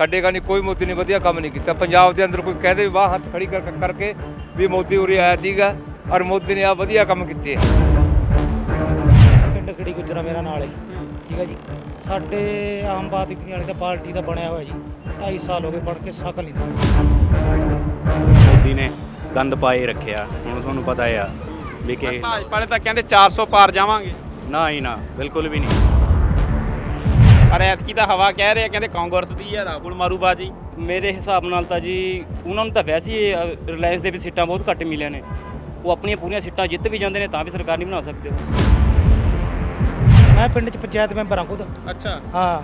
ਸਾਡੇ ਕਾ ਨਹੀਂ ਕੋਈ ਮੋਦੀ ਨੇ ਵਧੀਆ ਕੰਮ ਨਹੀਂ ਕੀਤਾ। ਪੰਜਾਬ ਦੇ ਅੰਦਰ ਕੋਈ ਕਹਦੇ ਵੀ ਵਾਹ ਹੱਥ ਖੜੀ ਕਰ ਕਰਕੇ ਵੀ ਮੋਦੀ ਉਰੇ ਆਇਆ ਸੀਗਾ ਔਰ ਮੋਦੀ ਨੇ ਆ ਵਧੀਆ ਕੰਮ ਕੀਤੇ ਪਿੰਡ ਖੜੀ ਗੁਜਰਾ ਮੇਰਾ ਨਾਲ ਹੈ ਠੀਕ ਹੈ ਜੀ। ਸਾਡੇ ਆਮ ਆਦਮੀ ਵਾਲੀ ਦਾ ਪਾਰਟੀ ਦਾ ਬਣਿਆ ਹੋਇਆ ਜੀ। 2.5 ਸਾਲ ਹੋ ਗਏ ਬਣ ਕੇ ਸ਼ਕਲ ਨਹੀਂ ਦਿਖਾਈ। ਮੋਦੀ ਨੇ ਗੰਦ ਪਾਏ ਰੱਖਿਆ। ਹੁਣ ਤੁਹਾਨੂੰ ਪਤਾ ਆ ਵੀ ਕਿ ਭਾਜਪਾ ਵਾਲੇ ਤਾਂ ਕਹਿੰਦੇ 400 ਪਾਰ ਜਾਵਾਂਗੇ। ਨਾ ਹੀ ਨਾ ਬਿਲਕੁਲ ਵੀ ਨਹੀਂ। ਪਰ ਐਤਕੀ ਤਾਂ ਹਵਾ ਕਹਿ ਰਹੇ ਆ ਕਹਿੰਦੇ ਕਾਂਗਰਸ ਦੀ ਹੈ ਰਾਹੁਲ ਮਾਰੂ ਬਾਜੀ ਮੇਰੇ ਹਿਸਾਬ ਨਾਲ ਤਾਂ ਜੀ ਉਹਨਾਂ ਨੂੰ ਤਾਂ ਵੈਸੇ ਹੀ ਰਿਲਾਇੰਸ ਦੇ ਵੀ ਸੀਟਾਂ ਬਹੁਤ ਘੱਟ ਮਿਲੀਆਂ ਨੇ। ਉਹ ਆਪਣੀਆਂ ਪੂਰੀਆਂ ਸੀਟਾਂ ਜਿੱਤ ਵੀ ਜਾਂਦੇ ਨੇ ਤਾਂ ਵੀ ਸਰਕਾਰ ਨਹੀਂ ਬਣਾ ਸਕਦੇ ਉਹ। ਮੈਂ ਪਿੰਡ 'ਚ ਪੰਚਾਇਤ ਮੈਂਬਰ ਹਾਂ ਖੁਦ। ਅੱਛਾ। ਹਾਂ।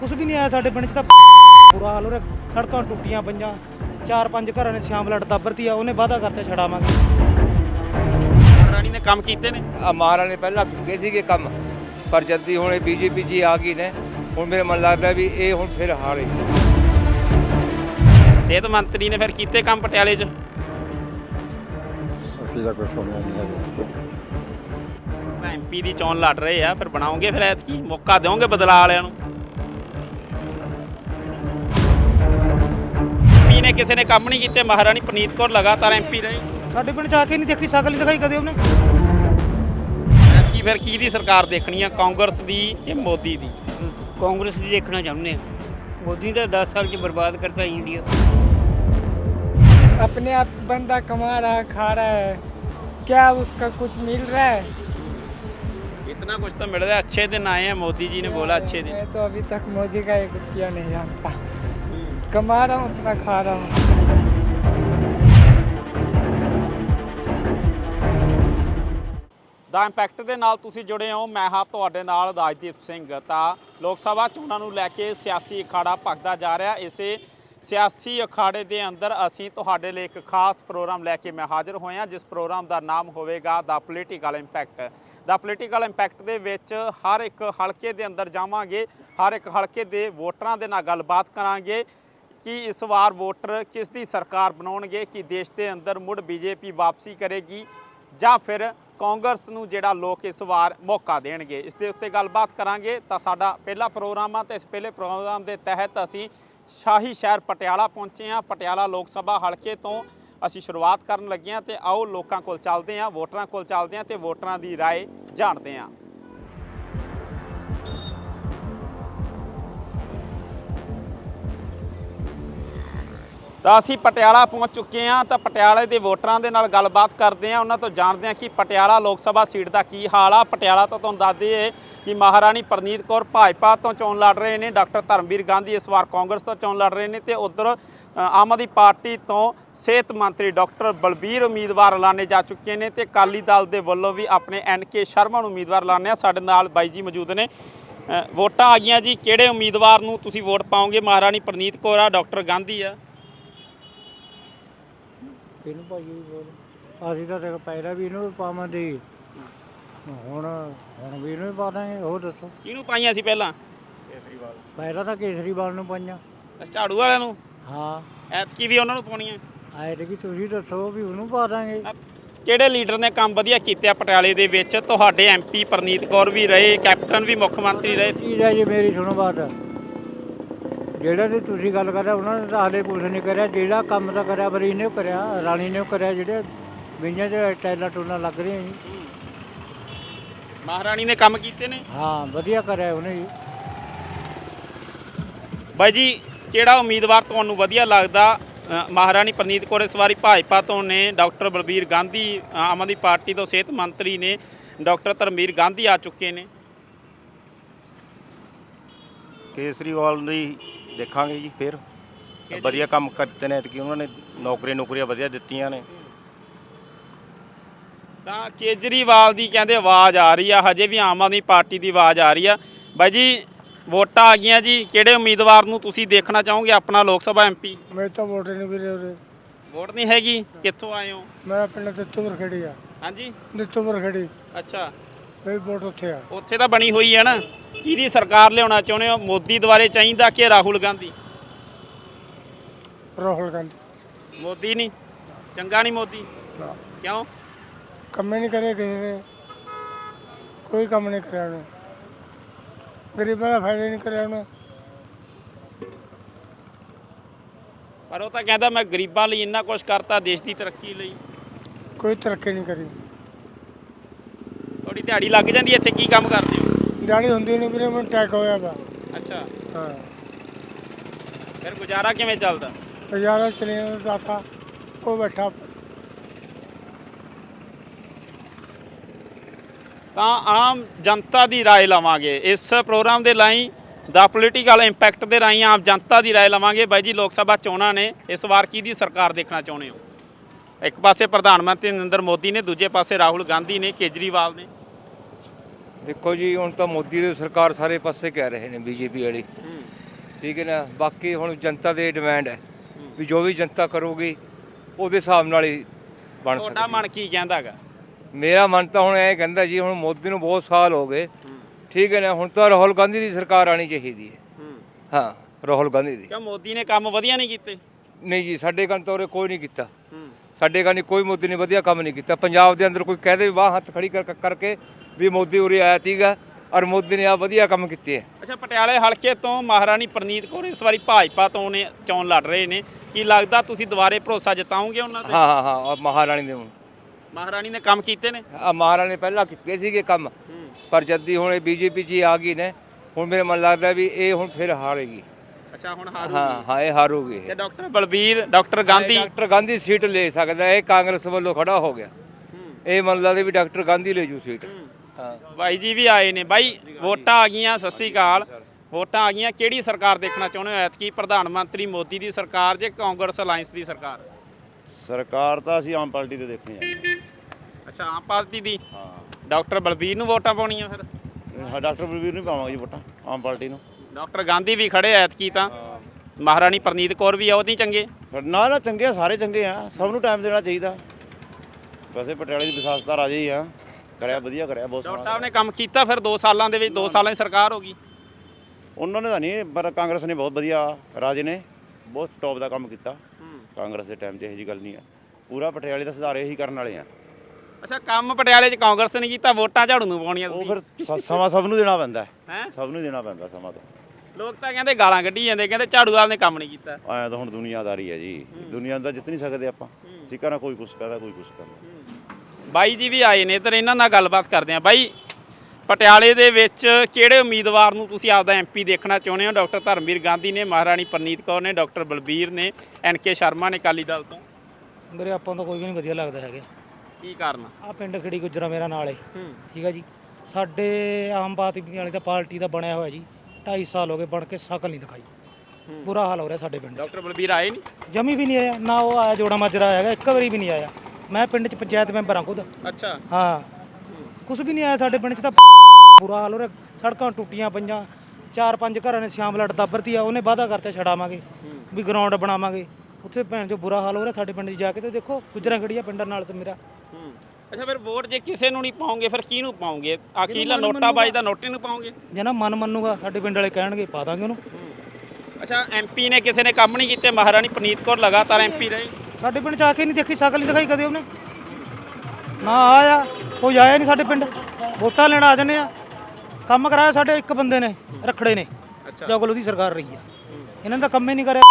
ਕੁਝ ਵੀ ਨਹੀਂ ਆਇਆ ਸਾਡੇ ਪਿੰਡ 'ਚ ਤਾਂ ਬੁਰਾ ਹਾਲ ਹੋ ਰਿਹਾ। ਸੜਕਾਂ ਟੁੱਟੀਆਂ ਪਈਆਂ ਚਾਰ ਪੰਜ ਘਰਾਂ ਨੇ ਸ਼ਾਮ ਲੜ ਦਾਬਰਤੀ ਆ ਉਹਨੇ ਵਾਅਦਾ ਕਰਤਾ ਛੜਾਵਾਂਗੇ ਰਾਣੀ ਨੇ ਕੰਮ ਕੀਤੇ ਨੇ? ਆ ਮਹਾਰਾਜ ਨੇ ਪਹਿਲਾਂ ਕੀਤੇ ਸੀਗੇ ਕੰਮ। ਪਰ ਜਦ ਦੀ ਹੁਣ ਇਹ ਬੀਜੇਪੀ ਜੀ ਆ ਗਈ ਨੇ ਹੁਣ ਮੇਰੇ ਮਨ ਲੱਗਦਾ ਵੀ ਇਹ ਹੁਣ ਫਿਰ ਹਾਰੇ। ਸਿਹਤ ਮੰਤਰੀ ਨੇ ਫਿਰ ਕੀਤੇ ਕੰਮ ਪਟਿਆਲੇ 'ਚ? ਅਸੀਂ ਤਾਂ ਕੁਛ ਸੁਣਿਆ ਨਹੀਂ ਹੈਗਾ। ਐਮਪੀ ਦੀ ਚੋਣ ਲੜ ਰਹੇ ਆ ਫਿਰ ਬਣਾਓਗੇ ਫਿਰ ਐਤਕੀ? ਮੌਕਾ ਦਿਓਗੇ ਬਦਲਾ ਵਾਲਿਆਂ ਨੂੰ? ਐਮਪੀ ਨੇ ਕਿਸੇ ਨੇ ਕੰਮ ਨਹੀਂ ਕੀਤੇ ਮਹਾਰਾਣੀ ਪ੍ਰਨੀਤ ਕੌਰ ਲਗਾਤਾਰ ਐਮਪੀ ਰਹੀ। ਸਾਡੇ ਪਿੰਡ 'ਚ ਆ ਕੇ ਨਹੀਂ ਦੇਖੀ ਸ਼ਕਲ ਨਹੀਂ ਦਿਖਾਈ ਕਦੇ ਉਹਨੇ? ਐਤਕੀ ਫਿਰ ਕੀ ਦੀ ਸਰਕਾਰ ਦੇਖਣੀ ਆ ਕਾਂਗਰਸ ਦੀ ਕਿ ਮੋਦੀ ਦੀ कांग्रेस ही देखना चाहते हैं मोदी ने दस साल च बर्बाद करता है इंडिया अपने आप बंदा कमा रहा है खा रहा है क्या उसका कुछ मिल रहा है इतना कुछ तो मिल रहा है अच्छे दिन आए हैं मोदी जी ने बोला अच्छे दिन मैं तो अभी तक मोदी का एक रुपया नहीं जानता कमा रहा हूँ अपना खा रहा हूँ ਦਾ ਇੰਪੈਕਟ ਦੇ ਨਾਲ ਤੁਸੀਂ ਜੁੜੇ ਹੋ। ਮੈਂ ਹਾਂ ਤੁਹਾਡੇ ਨਾਲ ਰਾਜਦੀਪ ਸਿੰਘ। ਤਾਂ ਲੋਕ ਸਭਾ ਚੋਣਾਂ ਨੂੰ ਲੈ ਕੇ ਸਿਆਸੀ ਅਖਾੜਾ ਭਖਦਾ ਜਾ ਰਿਹਾ। ਇਸੇ ਸਿਆਸੀ ਅਖਾੜੇ ਦੇ ਅੰਦਰ ਅਸੀਂ ਤੁਹਾਡੇ ਲਈ ਇੱਕ ਖਾਸ ਪ੍ਰੋਗਰਾਮ ਲੈ ਕੇ ਮੈਂ ਹਾਜ਼ਰ ਹੋਇਆ, ਜਿਸ ਪ੍ਰੋਗਰਾਮ ਦਾ ਨਾਮ ਹੋਵੇਗਾ the political impact the political impact ਦੇ ਵਿੱਚ ਹਰ ਇੱਕ ਹਲਕੇ ਦੇ ਅੰਦਰ ਜਾਵਾਂਗੇ, ਹਰ ਇੱਕ ਹਲਕੇ ਦੇ ਵੋਟਰਾਂ ਦੇ ਨਾਲ ਗੱਲਬਾਤ ਕਰਾਂਗੇ ਕਿ ਇਸ ਵਾਰ ਵੋਟਰ ਕਿਸ ਦੀ ਸਰਕਾਰ ਬਣਾਉਣਗੇ, ਕਿ ਦੇਸ਼ ਦੇ ਅੰਦਰ ਮੁੜ ਬੀਜੇਪੀ ਵਾਪਸੀ ਕਰੇਗੀ ਜਾਂ ਫਿਰ ਕਾਂਗਰਸ ਨੂੰ ਜਿਹੜਾ ਲੋਕ ਇਸ ਵਾਰ ਮੌਕਾ ਦੇਣਗੇ ਇਸ ਦੇ ਉੱਤੇ ਗੱਲਬਾਤ ਕਰਾਂਗੇ ਤਾਂ ਸਾਡਾ ਪਹਿਲਾ ਪ੍ਰੋਗਰਾਮ ਆ ਤੇ ਇਸ ਪਹਿਲੇ ਪ੍ਰੋਗਰਾਮ ਦੇ ਤਹਿਤ ਅਸੀਂ ਸ਼ਾਹੀ ਸ਼ਹਿਰ ਪਟਿਆਲਾ ਪਹੁੰਚੇ ਹਾਂ ਪਟਿਆਲਾ ਲੋਕ ਸਭਾ ਹਲਕੇ ਤੋਂ ਅਸੀਂ ਸ਼ੁਰੂਆਤ ਕਰਨ ਲੱਗੇ ਹਾਂ ਤੇ ਆਓ ਲੋਕਾਂ ਕੋਲ ਚੱਲਦੇ ਹਾਂ ਵੋਟਰਾਂ ਕੋਲ ਚੱਲਦੇ ਹਾਂ ਤੇ ਵੋਟਰਾਂ ਦੀ رائے ਜਾਣਦੇ ਹਾਂ ਤਾਂ ਅਸੀਂ ਪਟਿਆਲਾ ਪਹੁੰਚ ਚੁੱਕੇ ਹਾਂ, ਤਾਂ ਪਟਿਆਲੇ ਦੇ ਵੋਟਰਾਂ ਦੇ ਨਾਲ ਗੱਲਬਾਤ ਕਰਦੇ ਹਾਂ, ਉਹਨਾਂ ਤੋਂ ਜਾਣਦੇ ਹਾਂ ਕਿ ਪਟਿਆਲਾ ਲੋਕ ਸਭਾ ਸੀਟ ਦਾ ਕੀ ਹਾਲ ਆ। ਪਟਿਆਲਾ ਤੋਂ ਤੁਹਾਨੂੰ ਦੱਸ ਦਈਏ ਕਿ ਮਹਾਰਾਣੀ ਪ੍ਰਨੀਤ ਕੌਰ ਭਾਜਪਾ ਤੋਂ ਚੋਣ ਲੜ ਰਹੇ ਨੇ, ਡਾਕਟਰ ਧਰਮਵੀਰ ਗਾਂਧੀ ਇਸ ਵਾਰ ਕਾਂਗਰਸ ਤੋਂ ਚੋਣ ਲੜ ਰਹੇ ਨੇ ਤੇ ਉਧਰ ਆਮ ਆਦਮੀ ਪਾਰਟੀ ਤੋਂ ਸਿਹਤ ਮੰਤਰੀ ਡਾਕਟਰ ਬਲਬੀਰ ਉਮੀਦਵਾਰ ਐਲਾਨੇ ਜਾ ਚੁੱਕੇ ਨੇ ਤੇ ਅਕਾਲੀ ਦਲ ਦੇ ਵੱਲੋਂ ਵੀ ਆਪਣੇ ਐਨ ਕੇ ਸ਼ਰਮਾ ਨੂੰ ਉਮੀਦਵਾਰ ਐਲਾਨਿਆ ਸਾਡੇ ਨਾਲ ਬਾਈ ਜੀ ਮੌਜੂਦ ਨੇ। ਵੋਟਾਂ ਆ ਗਈਆਂ ਜੀ, ਕਿਹੜੇ ਉਮੀਦਵਾਰ ਨੂੰ ਤੁਸੀਂ ਵੋਟ ਪਾਓਗੇ? ਮਹਾਰਾਣੀ ਪ੍ਰਨੀਤ ਕੌਰ ਆ, ਡਾਕਟਰ ਗਾਂਧੀ ਆ। ਇਹਨੂੰ ਭਾਈ ਬੋਲ। ਅਸੀਂ ਤਾਂ ਦੇਖ ਪਹਿਲਾਂ ਵੀ ਇਹਨੂੰ ਪਾਵਾਂਦੇ ਹੀ। ਹੁਣ ਹੁਣ ਵੀ ਇਹਨੂੰ ਹੀ ਪਾ ਦਾਂਗੇ ਹੋਰ ਦੱਸੋ। ਕਿਹਨੂੰ ਪਾਈਆਂ ਸੀ ਪਹਿਲਾਂ? ਪਹਿਲਾਂ ਤਾਂ ਕੇਸਰੀਵਾਲ ਨੂੰ ਪਾਈਆਂ। ਝਾੜੂ ਵਾਲਿਆਂ ਨੂੰ? ਹਾਂ। ਐਤਕੀ ਵੀ ਉਹਨਾਂ ਨੂੰ ਪਾਉਣੀਆਂ। ਆਏ ਤੇ ਕਿ ਤੁਸੀਂ ਦੱਸੋ ਵੀ ਉਹਨੂੰ ਪਾ ਦਾਂਗੇ। ਕਿਹੜੇ ਲੀਡਰ ਨੇ ਕੰਮ ਵਧੀਆ ਕੀਤੇ ਆ ਪਟਿਆਲੇ ਦੇ ਵਿੱਚ? ਤੁਹਾਡੇ ਐਮਪੀ ਪ੍ਰਨੀਤ ਕੌਰ ਵੀ ਰਹੇ ਕੈਪਟਨ ਵੀ ਮੁੱਖ ਮੰਤਰੀ ਰਹੇ। ਚੀਜ਼ ਹੈ ਜੀ ਮੇਰੀ ਸੁਣੋ ਬਾਤ। ਜਿਹੜਾ ਤੇ ਤੁਸੀਂ ਗੱਲ ਕਰ ਰਹੇ ਉਹਨਾਂ ਨੇ ਤਾਂ ਹਾਲੇ ਕੁਝ ਨਹੀਂ ਕਰਿਆ। ਜਿਹੜਾ ਕੰਮ ਤਾਂ ਕਰਿਆ ਬਰੀ ਨੇ ਕਰਿਆ ਰਾਣੀ ਨੇ ਕਰਿਆ ਜਿਹੜੇ ਗਈਆਂ ਦੇ ਟੈਲਾ ਟੂਲਾਂ ਲੱਗ ਰਹੀਆਂ ਜੀ। ਮਹਾਰਾਣੀ ਨੇ ਕੰਮ ਕੀਤੇ ਨੇ? ਹਾਂ ਵਧੀਆ ਕਰਿਆ ਉਹਨੇ ਜੀ। ਬਾਈ ਜੀ ਕਿਹੜਾ ਉਮੀਦਵਾਰ ਤੁਹਾਨੂੰ ਵਧੀਆ ਲੱਗਦਾ ਅ, ਮਹਾਰਾਣੀ ਪ੍ਰਨੀਤ ਕੌਰ ਇਸ ਵਾਰੀ ਭਾਜਪਾ ਤੋਂ ਨੇ ਡਾਕਟਰ ਬਲਬੀਰ ਗਾਂਧੀ ਅ, ਆਮ ਆਦਮੀ ਪਾਰਟੀ ਤੋਂ ਸਿਹਤ ਮੰਤਰੀ ਨੇ ਡਾਕਟਰ ਧਰਮਵੀਰ ਗਾਂਧੀ ਆ ਚੁੱਕੇ ਨੇ। ਕੇਸਰੀਵਾਲ ਦੀ ਦੇਖਾਂਗੇ ਜੀ ਫਿਰ। ਵਧੀਆ ਕੰਮ ਕਰਦੇ ਨੇ ਕਿ ਉਹਨਾਂ ਨੇ ਨੌਕਰੀ ਨੌਕਰੀਆਂ ਵਧੀਆ ਦਿੱਤੀਆਂ ਨੇ। ਤਾਂ ਕੇਜਰੀਵਾਲ ਦੀ ਕਹਿੰਦੇ ਆਵਾਜ਼ ਆ ਰਹੀ ਆ ਹਜੇ ਵੀ ਆਮ ਆਦਮੀ ਪਾਰਟੀ ਦੀ ਆਵਾਜ਼ ਆ ਰਹੀ ਆ। ਬਾਈ ਜੀ ਵੋਟਾਂ ਆ ਗਈਆਂ ਜੀ ਕਿਹੜੇ ਉਮੀਦਵਾਰ ਨੂੰ ਤੁਸੀਂ ਦੇਖਣਾ ਚਾਹੋਗੇ ਆਪਣਾ ਲੋਕ ਸਭਾ ਐਮਪੀ ਮੈਂ ਤਾਂ ਵੋਟ ਨਹੀਂ ਵੀਰੇ ਉਰੇ। ਵੋਟ ਨਹੀਂ ਹੈਗੀ ਕਿੱਥੋਂ ਆਏ ਹੋ? ਮੈਂ ਪਿੰਡ ਦਿੱਤੂਪੁਰ ਖੜੀ ਆ। ਹਾਂਜੀ। ਦਿੱਤੂਪੁਰ ਖੜੀ। ਅੱਛਾ। ਏਅਰਪੋਰਟ ਉੱਥੇ ਆ। ਉੱਥੇ ਤਾਂ ਬਣੀ ਹੋਈ ਹੈ ਨਾ। ਕਿਹਦੀ ਸਰਕਾਰ ਲਿਆਉਣਾ ਚਾਹੁੰਦੇ ਹੋ? ਮੋਦੀ ਦੁਆਰੇ ਚਾਹੀਦਾ ਕਿ ਰਾਹੁਲ ਗਾਂਧੀ? ਰਾਹੁਲ ਗਾਂਧੀ। ਮੋਦੀ ਨਹੀਂ। ਚੰਗਾ ਨਹੀਂ ਮੋਦੀ। ਕਿਉਂ? ਕੰਮ ਨਹੀਂ ਕਰੇ ਕਿਸੇ ਕੋਈ ਕੰਮ ਨਹੀਂ ਕਰਿਆ ਉਹਨੇ। ਗਰੀਬਾਂ ਦਾ ਫਾਇਦਾ ਨਹੀਂ ਕਰਿਆ ਉਹਨੇ। ਪਰ ਉਹ ਤਾਂ ਕਹਿੰਦਾ ਮੈਂ ਗਰੀਬਾਂ ਲਈ ਇੰਨਾ ਕੁਝ ਕਰਤਾ ਦੇਸ਼ ਦੀ ਤਰੱਕੀ ਲਈ। ਕੋਈ ਤਰੱਕੀ ਨਹੀਂ ਕਰੀ। ਤੁਹਾਡੀ ਦਿਹਾੜੀ ਲੱਗ ਜਾਂਦੀ ਹੈ ਇੱਥੇ ਕੀ ਕੰਮ ਕਰਦੇ ਹੋ ਦਿਹਾੜੀ ਹੁੰਦੀ ਨਹੀਂ ਵੀਰੇ ਮੈਨੂੰ ਅਟੈਕ ਹੋਇਆ ਵਾ ਅੱਛਾ ਹਾਂ ਫਿਰ ਗੁਜ਼ਾਰਾ ਕਿਵੇਂ ਚੱਲਦਾ ਜ਼ਿਆਦਾ ਚਲੇ ਜਾਂਦਾ ਥਾ ਉਹ ਬੈਠਾ ਤਾਂ ਆਮ ਜਨਤਾ ਦੀ رائے ਲਵਾਂਗੇ ਇਸ ਪ੍ਰੋਗਰਾਮ ਦੇ ਲਈ ਦਾ ਪੋਲੀਟੀਕਲ ਇੰਪੈਕਟ ਦੇ ਰਾਹੀਂ ਆਮ ਜਨਤਾ ਦੀ رائے ਲਵਾਂਗੇ ਬਾਈ ਜੀ ਲੋਕ ਸਭਾ ਚੋਣਾਂ ਨੇ ਇਸ ਵਾਰ ਕਿਹਦੀ ਸਰਕਾਰ ਦੇਖਣਾ ਚਾਹੁੰਦੇ ਹੋ ਇੱਕ ਪਾਸੇ ਪ੍ਰਧਾਨ ਮੰਤਰੀ ਨਰਿੰਦਰ ਮੋਦੀ ਨੇ ਦੂਜੇ ਪਾਸੇ ਰਾਹੁਲ ਗਾਂਧੀ ਨੇ ਕੇਜਰੀਵਾਲ ਨੇ। ਦੇਖੋ ਜੀ ਹੁਣ ਤਾਂ ਮੋਦੀ ਦੀ ਸਰਕਾਰ ਸਾਰੇ ਪਾਸੇ ਕਹਿ ਰਹੇ ਨੇ ਬੀਜੇਪੀ ਵਾਲੀ। ਠੀਕ ਹੈ ਨਾ? ਬਾਕੀ ਹੁਣ ਜਨਤਾ ਦੇ ਡਿਮਾਂਡ ਹੈ ਵੀ ਜੋ ਵੀ ਜਨਤਾ ਕਰੂਗੀ ਉਹਦੇ ਹਿਸਾਬ ਨਾਲ ਹੀ ਬਣ ਤੁਹਾਡਾ ਸਕਦਾ ਮਨ ਕੀ ਕਹਿੰਦਾਗਾ ਮੇਰਾ ਮਨ ਤਾਂ ਹੁਣ ਇਹ ਕਹਿੰਦਾ ਜੀ ਹੁਣ ਮੋਦੀ ਨੂੰ ਬਹੁਤ ਸਾਲ ਹੋ ਗਏ। ਠੀਕ ਹੈ ਨਾ? ਹੁਣ ਤਾਂ ਰਾਹੁਲ ਗਾਂਧੀ ਦੀ ਸਰਕਾਰ ਆਣੀ ਚਾਹੀਦੀ ਹੈ। ਹਾਂ। ਰਾਹੁਲ ਗਾਂਧੀ ਦੀ। ਕਿਉਂ ਮੋਦੀ ਨੇ ਕੰਮ ਵਧੀਆ ਨਹੀਂ ਕੀਤੇ? ਨਹੀਂ ਜੀ ਸਾਡੇ ਕੰਨ ਤਾਂ ਉਰੇ ਕੋਈ ਨਹੀਂ ਕੀਤਾ। ਸਾਡੇ ਕੰਨ ਕੋਈ ਮੋਦੀ ਨੇ ਵਧੀਆ ਕੰਮ ਨਹੀਂ ਕੀਤਾ। ਪੰਜਾਬ ਦੇ ਅੰਦਰ ਕੋਈ ਕਹਦੇ ਵੀ ਬਾਹ ਹੱਥ ਖੜੀ ਕਰ ਕਰਕੇ ਵੀ ਮੋਦੀ ਉਰੇ ਆਇਆ ਸੀਗਾ ਔਰ ਮੋਦੀ ਨੇ ਆ ਵਧੀਆ ਕੰਮ ਕੀਤੇ ਹੈ ਅੱਛਾ ਪਟਿਆਲੇ ਹਲਕੇ ਤੋਂ ਮਹਾਰਾਣੀ ਪ੍ਰਨੀਤ ਕੌਰ ਇਸ ਵਾਰੀ ਭਾਜਪਾ ਤੋਂ ਨੇ ਚੋਣ ਲੜ ਰਹੇ ਨੇ। ਕੀ ਲੱਗਦਾ ਤੁਸੀਂ ਦੁਬਾਰੇ ਭਰੋਸਾ ਜਤਾਓਗੇ ਉਹਨਾਂ ਤੇ? ਹਾਂ ਹਾਂ ਹਾਂ ਆਹ ਮਹਾਰਾਣੀ ਦੇ ਹੁਣ। ਮਹਾਰਾਣੀ ਨੇ ਕੰਮ ਕੀਤੇ ਨੇ? ਆ ਮਹਾਰਾਣੀ ਨੇ ਪਹਿਲਾਂ ਕੀਤੇ ਸੀਗੇ ਕੰਮ ਪਰ ਜਦ ਦੀ ਹੁਣ ਇਹ ਬੀਜੇਪੀ 'ਚ ਹੀ ਆ ਗਈ ਨੇ ਹੁਣ ਮੇਰੇ ਮਨ ਲੱਗਦਾ ਵੀ ਇਹ ਹੁਣ ਫਿਰ ਹਾਰੇਗੀ। ਅੱਛਾ ਹੁਣ ਹਾਂ ਹਾਰੂ ਹਾਂ ਇਹ ਹਾਰੂਗੀ। ਤੇ doctor Balbir doctor Gandhi? Doctor Gandhi seat ਲੈ ਸਕਦਾ ਹੈ, ਇਹ ਕਾਂਗਰਸ ਵੱਲੋਂ ਖੜਾ ਹੋ ਗਿਆ। ਇਹ ਮਨ ਲੱਗਦਾ ਵੀ ਡਾਕਟਰ ਗਾਂਧੀ ਲੈ ਜੂ ਸੀਟ। ਹਾਂ। ਬਾਈ ਜੀ ਵੀ ਆਏ ਨੇ। ਬਾਈ ਵੋਟਾਂ ਆ ਗਈਆਂ ਸਤਿ ਸ੍ਰੀ ਅਕਾਲ। ਵੋਟਾਂ ਆ ਗਈਆਂ। ਕਿਹੜੀ ਸਰਕਾਰ ਦੇਖਣਾ ਚਾਹੁੰਦੇ ਹੋ? ਐਤਕੀ ਪ੍ਰਧਾਨ ਮੰਤਰੀ ਮੋਦੀ ਦੀ ਸਰਕਾਰ ਜੇ ਕਾਂਗਰਸ ਅਲਾਈਅੰਸ ਦੀ ਸਰਕਾਰ? ਸਰਕਾਰ ਤਾਂ ਅਸੀਂ ਆਮ ਪਾਰਟੀ ਦੇ ਦੇਖਣੀ ਆ। ਅੱਛਾ ਆਮ ਪਾਰਟੀ ਦੀ? ਡਾਕਟਰ ਬਲਬੀਰ ਨੂੰ ਵੋਟਾਂ ਪਾਉਣੀਆਂ ਫਿਰ? ਹਾਂ ਡਾਕਟਰ ਬਲਵੀਰ ਨੂੰ ਪਾਵਾਂਗੇ ਜੀ ਵੋਟਾਂ ਆਮ ਪਾਰਟੀ ਨੂੰ। ਡਾਕਟਰ ਗਾਂਧੀ ਵੀ ਖੜੇ ਐਤਕੀ ਤਾਂ। ਮਹਾਰਾਣੀ ਪ੍ਰਨੀਤ ਕੌਰ ਵੀ ਆ ਉਹ ਨਹੀਂ ਚੰਗੇ। ਨਾ ਨਾ ਚੰਗੇ ਆ ਸਾਰੇ ਚੰਗੇ ਆ। ਸਭ ਨੂੰ ਟਾਈਮ ਦੇਣਾ ਚਾਹੀਦਾ। ਵੈਸੇ ਪਟਿਆਲੇ ਦੀ ਵਿਸਾਸਤਾ ਰਾਜੇ ਹੀ ਆ। ਕਰਿਆ ਵਧੀਆ ਕਰਿਆ ਬਹੁਤ ਡਾਕਟਰ ਸਾਹਿਬ ਨੇ ਕੰਮ ਕੀਤਾ ਫਿਰ 2 ਸਾਲਾਂ ਦੇ ਵਿੱਚ 2 ਸਾਲਾਂ ਦੀ ਸਰਕਾਰ ਹੋ ਗਈ। ਉਹਨਾਂ ਨੇ ਤਾਂ ਨਹੀਂ ਪਰ ਕਾਂਗਰਸ ਨੇ ਬਹੁਤ ਵਧੀਆ ਰਾਜੇ ਨੇ। ਬਹੁਤ ਟੌਪ ਦਾ ਕੰਮ ਕੀਤਾ। ਕਾਂਗਰਸ ਦੇ ਟਾਈਮ 'ਚ ਇਹੋ ਜੀ ਗੱਲ ਨਹੀਂ ਆ। ਪੂਰਾ ਪਟਿਆਲੇ ਦਾ ਸੁਧਾਰ ਇਹੀ ਕਰਨ ਵਾਲੇ ਆ। ਅੱਛਾ ਕੰਮ ਪਟਿਆਲੇ 'ਚ ਕਾਂਗਰਸ ਨੇ ਕੀਤਾ ਵੋਟਾਂ ਝਾੜੂ ਨੂੰ ਪਾਉਣੀਆਂ ਉਹ ਤੁਸੀਂ। ਫਿਰ ਸ- ਸਮਾਂ ਸਭ ਨੂੰ ਦੇਣਾ ਪੈਂਦਾ। ਹੈ। ਹੈਂ? ਸਭ ਨੂੰ ਦੇਣਾ ਪੈਂਦਾ ਸਮਾਂ ਤਾਂ। ਲੋਕ ਤਾਂ ਕਹਿੰਦੇ ਗਾਲਾਂ ਕੱਢੀ ਜਾਂਦੇ ਕਹਿੰਦੇ ਝਾੜੂ ਵਾਲ ਨੇ ਕੰਮ ਨਹੀਂ ਕੀਤਾ। ਆਇਆ ਤਾਂ ਹੁਣ ਦੁਨੀਆਦਾਰੀ ਹੈ ਜੀ। ਦੁਨੀਆ ਦਾ ਜਿੱਤ ਨਹੀਂ ਸਕਦੇ ਆਪਾਂ। ਠੀਕ ਆ ਨਾ ਕੋਈ ਕੁਛ ਕਹਦਾ ਕੋਈ ਕੁਛ ਕਹਿੰਦਾ ਬਾਈ ਜੀ ਵੀ ਆਏ ਨੇ ਤੇ ਇਹਨਾਂ ਨਾਲ ਗੱਲਬਾਤ ਕਰਦੇ ਆ ਬਾਈ ਪਟਿਆਲੇ ਦੇ ਵਿੱਚ ਕਿਹੜੇ ਉਮੀਦਵਾਰ ਨੂੰ ਤੁਸੀਂ ਆਪਦਾ ਐਮਪੀ ਦੇਖਣਾ ਚਾਹੁੰਦੇ ਹੋ? ਡਾਕਟਰ ਧਰਮਵੀਰ ਗਾਂਧੀ ਨੇ ਮਹਾਰਾਣੀ ਪ੍ਰਨੀਤ ਕੌਰ ਨੇ ਡਾਕਟਰ ਬਲਬੀਰ ਨੇ ਐਨਕੇ ਸ਼ਰਮਾ ਨੇ ਅਕਾਲੀ ਦਲ ਤੋਂ। ਮੇਰੇ ਆਪਾਂ ਨੂੰ ਤਾਂ ਕੋਈ ਵੀ ਨਹੀਂ ਵਧੀਆ ਲੱਗਦਾ ਹੈਗਾ। ਕੀ ਕਾਰਨ? ਆ ਪਿੰਡ ਖੜੀ ਗੁਜਰਾ ਮੇਰਾ ਨਾਲ ਹੈ। ਠੀਕ ਹੈ ਜੀ। ਸਾਡੇ ਆਮ ਆਦਮੀ ਵਾਲੀ ਤਾਂ ਪਾਰਟੀ ਦਾ ਬਣਿਆ ਹੋਇਆ ਜੀ। 2.5 ਸਾਲ ਹੋ ਗਏ ਬਣ ਕੇ ਸ਼ਕਲ ਨਹੀਂ ਦਿਖਾਈ। ਬੁਰਾ ਹਾਲ ਹੋ ਰਿਹਾ ਸਾਡੇ ਪਿੰਡ 'ਚ। ਡਾਕਟਰ ਬਲਬੀਰ ਆਏ ਨਹੀਂ? ਜਮੀ ਵੀ ਨਹੀਂ ਆਇਆ ਨਾ ਉਹ ਆਇਆ ਜੋੜਾ ਮਾਜਰਾ ਹੈਗਾ ਇੱਕ ਵਾਰੀ ਵੀ ਨਹੀਂ ਆਇਆ। ਮੈਂ ਪਿੰਡ 'ਚ ਪੰਚਾਇਤ ਮੈਂਬਰ ਹਾਂ ਖੁਦ। ਅੱਛਾ। ਹਾਂ। ਕੁਝ ਵੀ ਨਹੀਂ ਆਇਆ ਸਾਡੇ ਪਿੰਡ 'ਚ ਤਾਂ ਬੁਰਾ ਹਾਲ ਹੋ ਰਿਹਾ। ਸੜਕਾਂ ਟੁੱਟੀਆਂ ਪਈਆਂ ਚਾਰ ਪੰਜ ਘਰਾਂ ਨੇ ਸ਼ਾਮ ਲੜ ਦਾਬਰਤੀ ਆ ਉਹਨੇ ਵਾਅਦਾ ਕਰਤੇ ਛਡਾਵਾਂਗੇ ਵੀ ਗਰਾਊਂਡ ਬਣਾਵਾਂਗੇ। ਉੱਥੇ ਭੈਣ ਜੋ ਬੁਰਾ ਹਾਲ ਹੋ ਰਿਹਾ ਸਾਡੇ ਪਿੰਡ 'ਚ ਜਾ ਕੇ ਤੇ ਦੇਖੋ ਗੁਜਰਾਂ ਖੜੀਆਂ ਪਿੰਡਾਂ ਨਾਲ ਤੇ ਮੇਰਾ। ਅੱਛਾ ਫਿਰ ਵੋਟ ਜੇ ਕਿਸੇ ਨੂੰ ਨਹੀਂ ਪਾਉਂਗੇ ਫਿਰ ਕਿਹਨੂੰ ਪਾਉਂਗੇ? ਅਖੀਲਾ ਨੋਟਾ ਬਾਈ ਦਾ ਨੋਟੇ ਨੂੰ ਪਾਉਂਗੇ? ਜੇ ਨਾ ਮਨ ਮੰਨੂਗਾ ਸਾਡੇ ਪਿੰਡ ਵਾਲੇ ਕਹਿਣਗੇ ਪਾ ਦਾਂਗੇ ਉਹਨੂੰ। ਅੱਛਾ ਐਮਪੀ ਨੇ ਕਿਸੇ ਨੇ ਕੰਮ ਨਹੀਂ ਕੀਤੇ? ਮਹਾਰਾਣੀ ਪ੍ਰਨੀਤ ਕੌਰ ਲਗਾਤਾਰ ਐਮਪੀ ਰਹੀ। ਸਾਡੇ ਪਿੰਡ ਚ ਆ ਕੇ ਨਹੀਂ ਦੇਖੀ ਸ਼ਕਲ ਨਹੀਂ ਦਿਖਾਈ ਕਦੇ ਉਹਨੇ। ਨਾ ਆਇਆ ਕੋਈ ਆਇਆ ਨਹੀਂ ਸਾਡੇ ਪਿੰਡ। ਵੋਟਾਂ ਲੈਣ ਆ ਜੰਨੇ ਆ। ਕੰਮ ਕਰਾਇਆ ਸਾਡੇ ਇੱਕ ਬੰਦੇ ਨੇ ਰਖੜੇ ਨੇ। ਅੱਛਾ। ਜੋਗਲ ਉਹਦੀ ਸਰਕਾਰ ਰਹੀ ਆ। ਇਹਨਾਂ ਨੇ ਤਾਂ ਕੰਮ ਹੀ ਨਹੀਂ ਕਰਿਆ।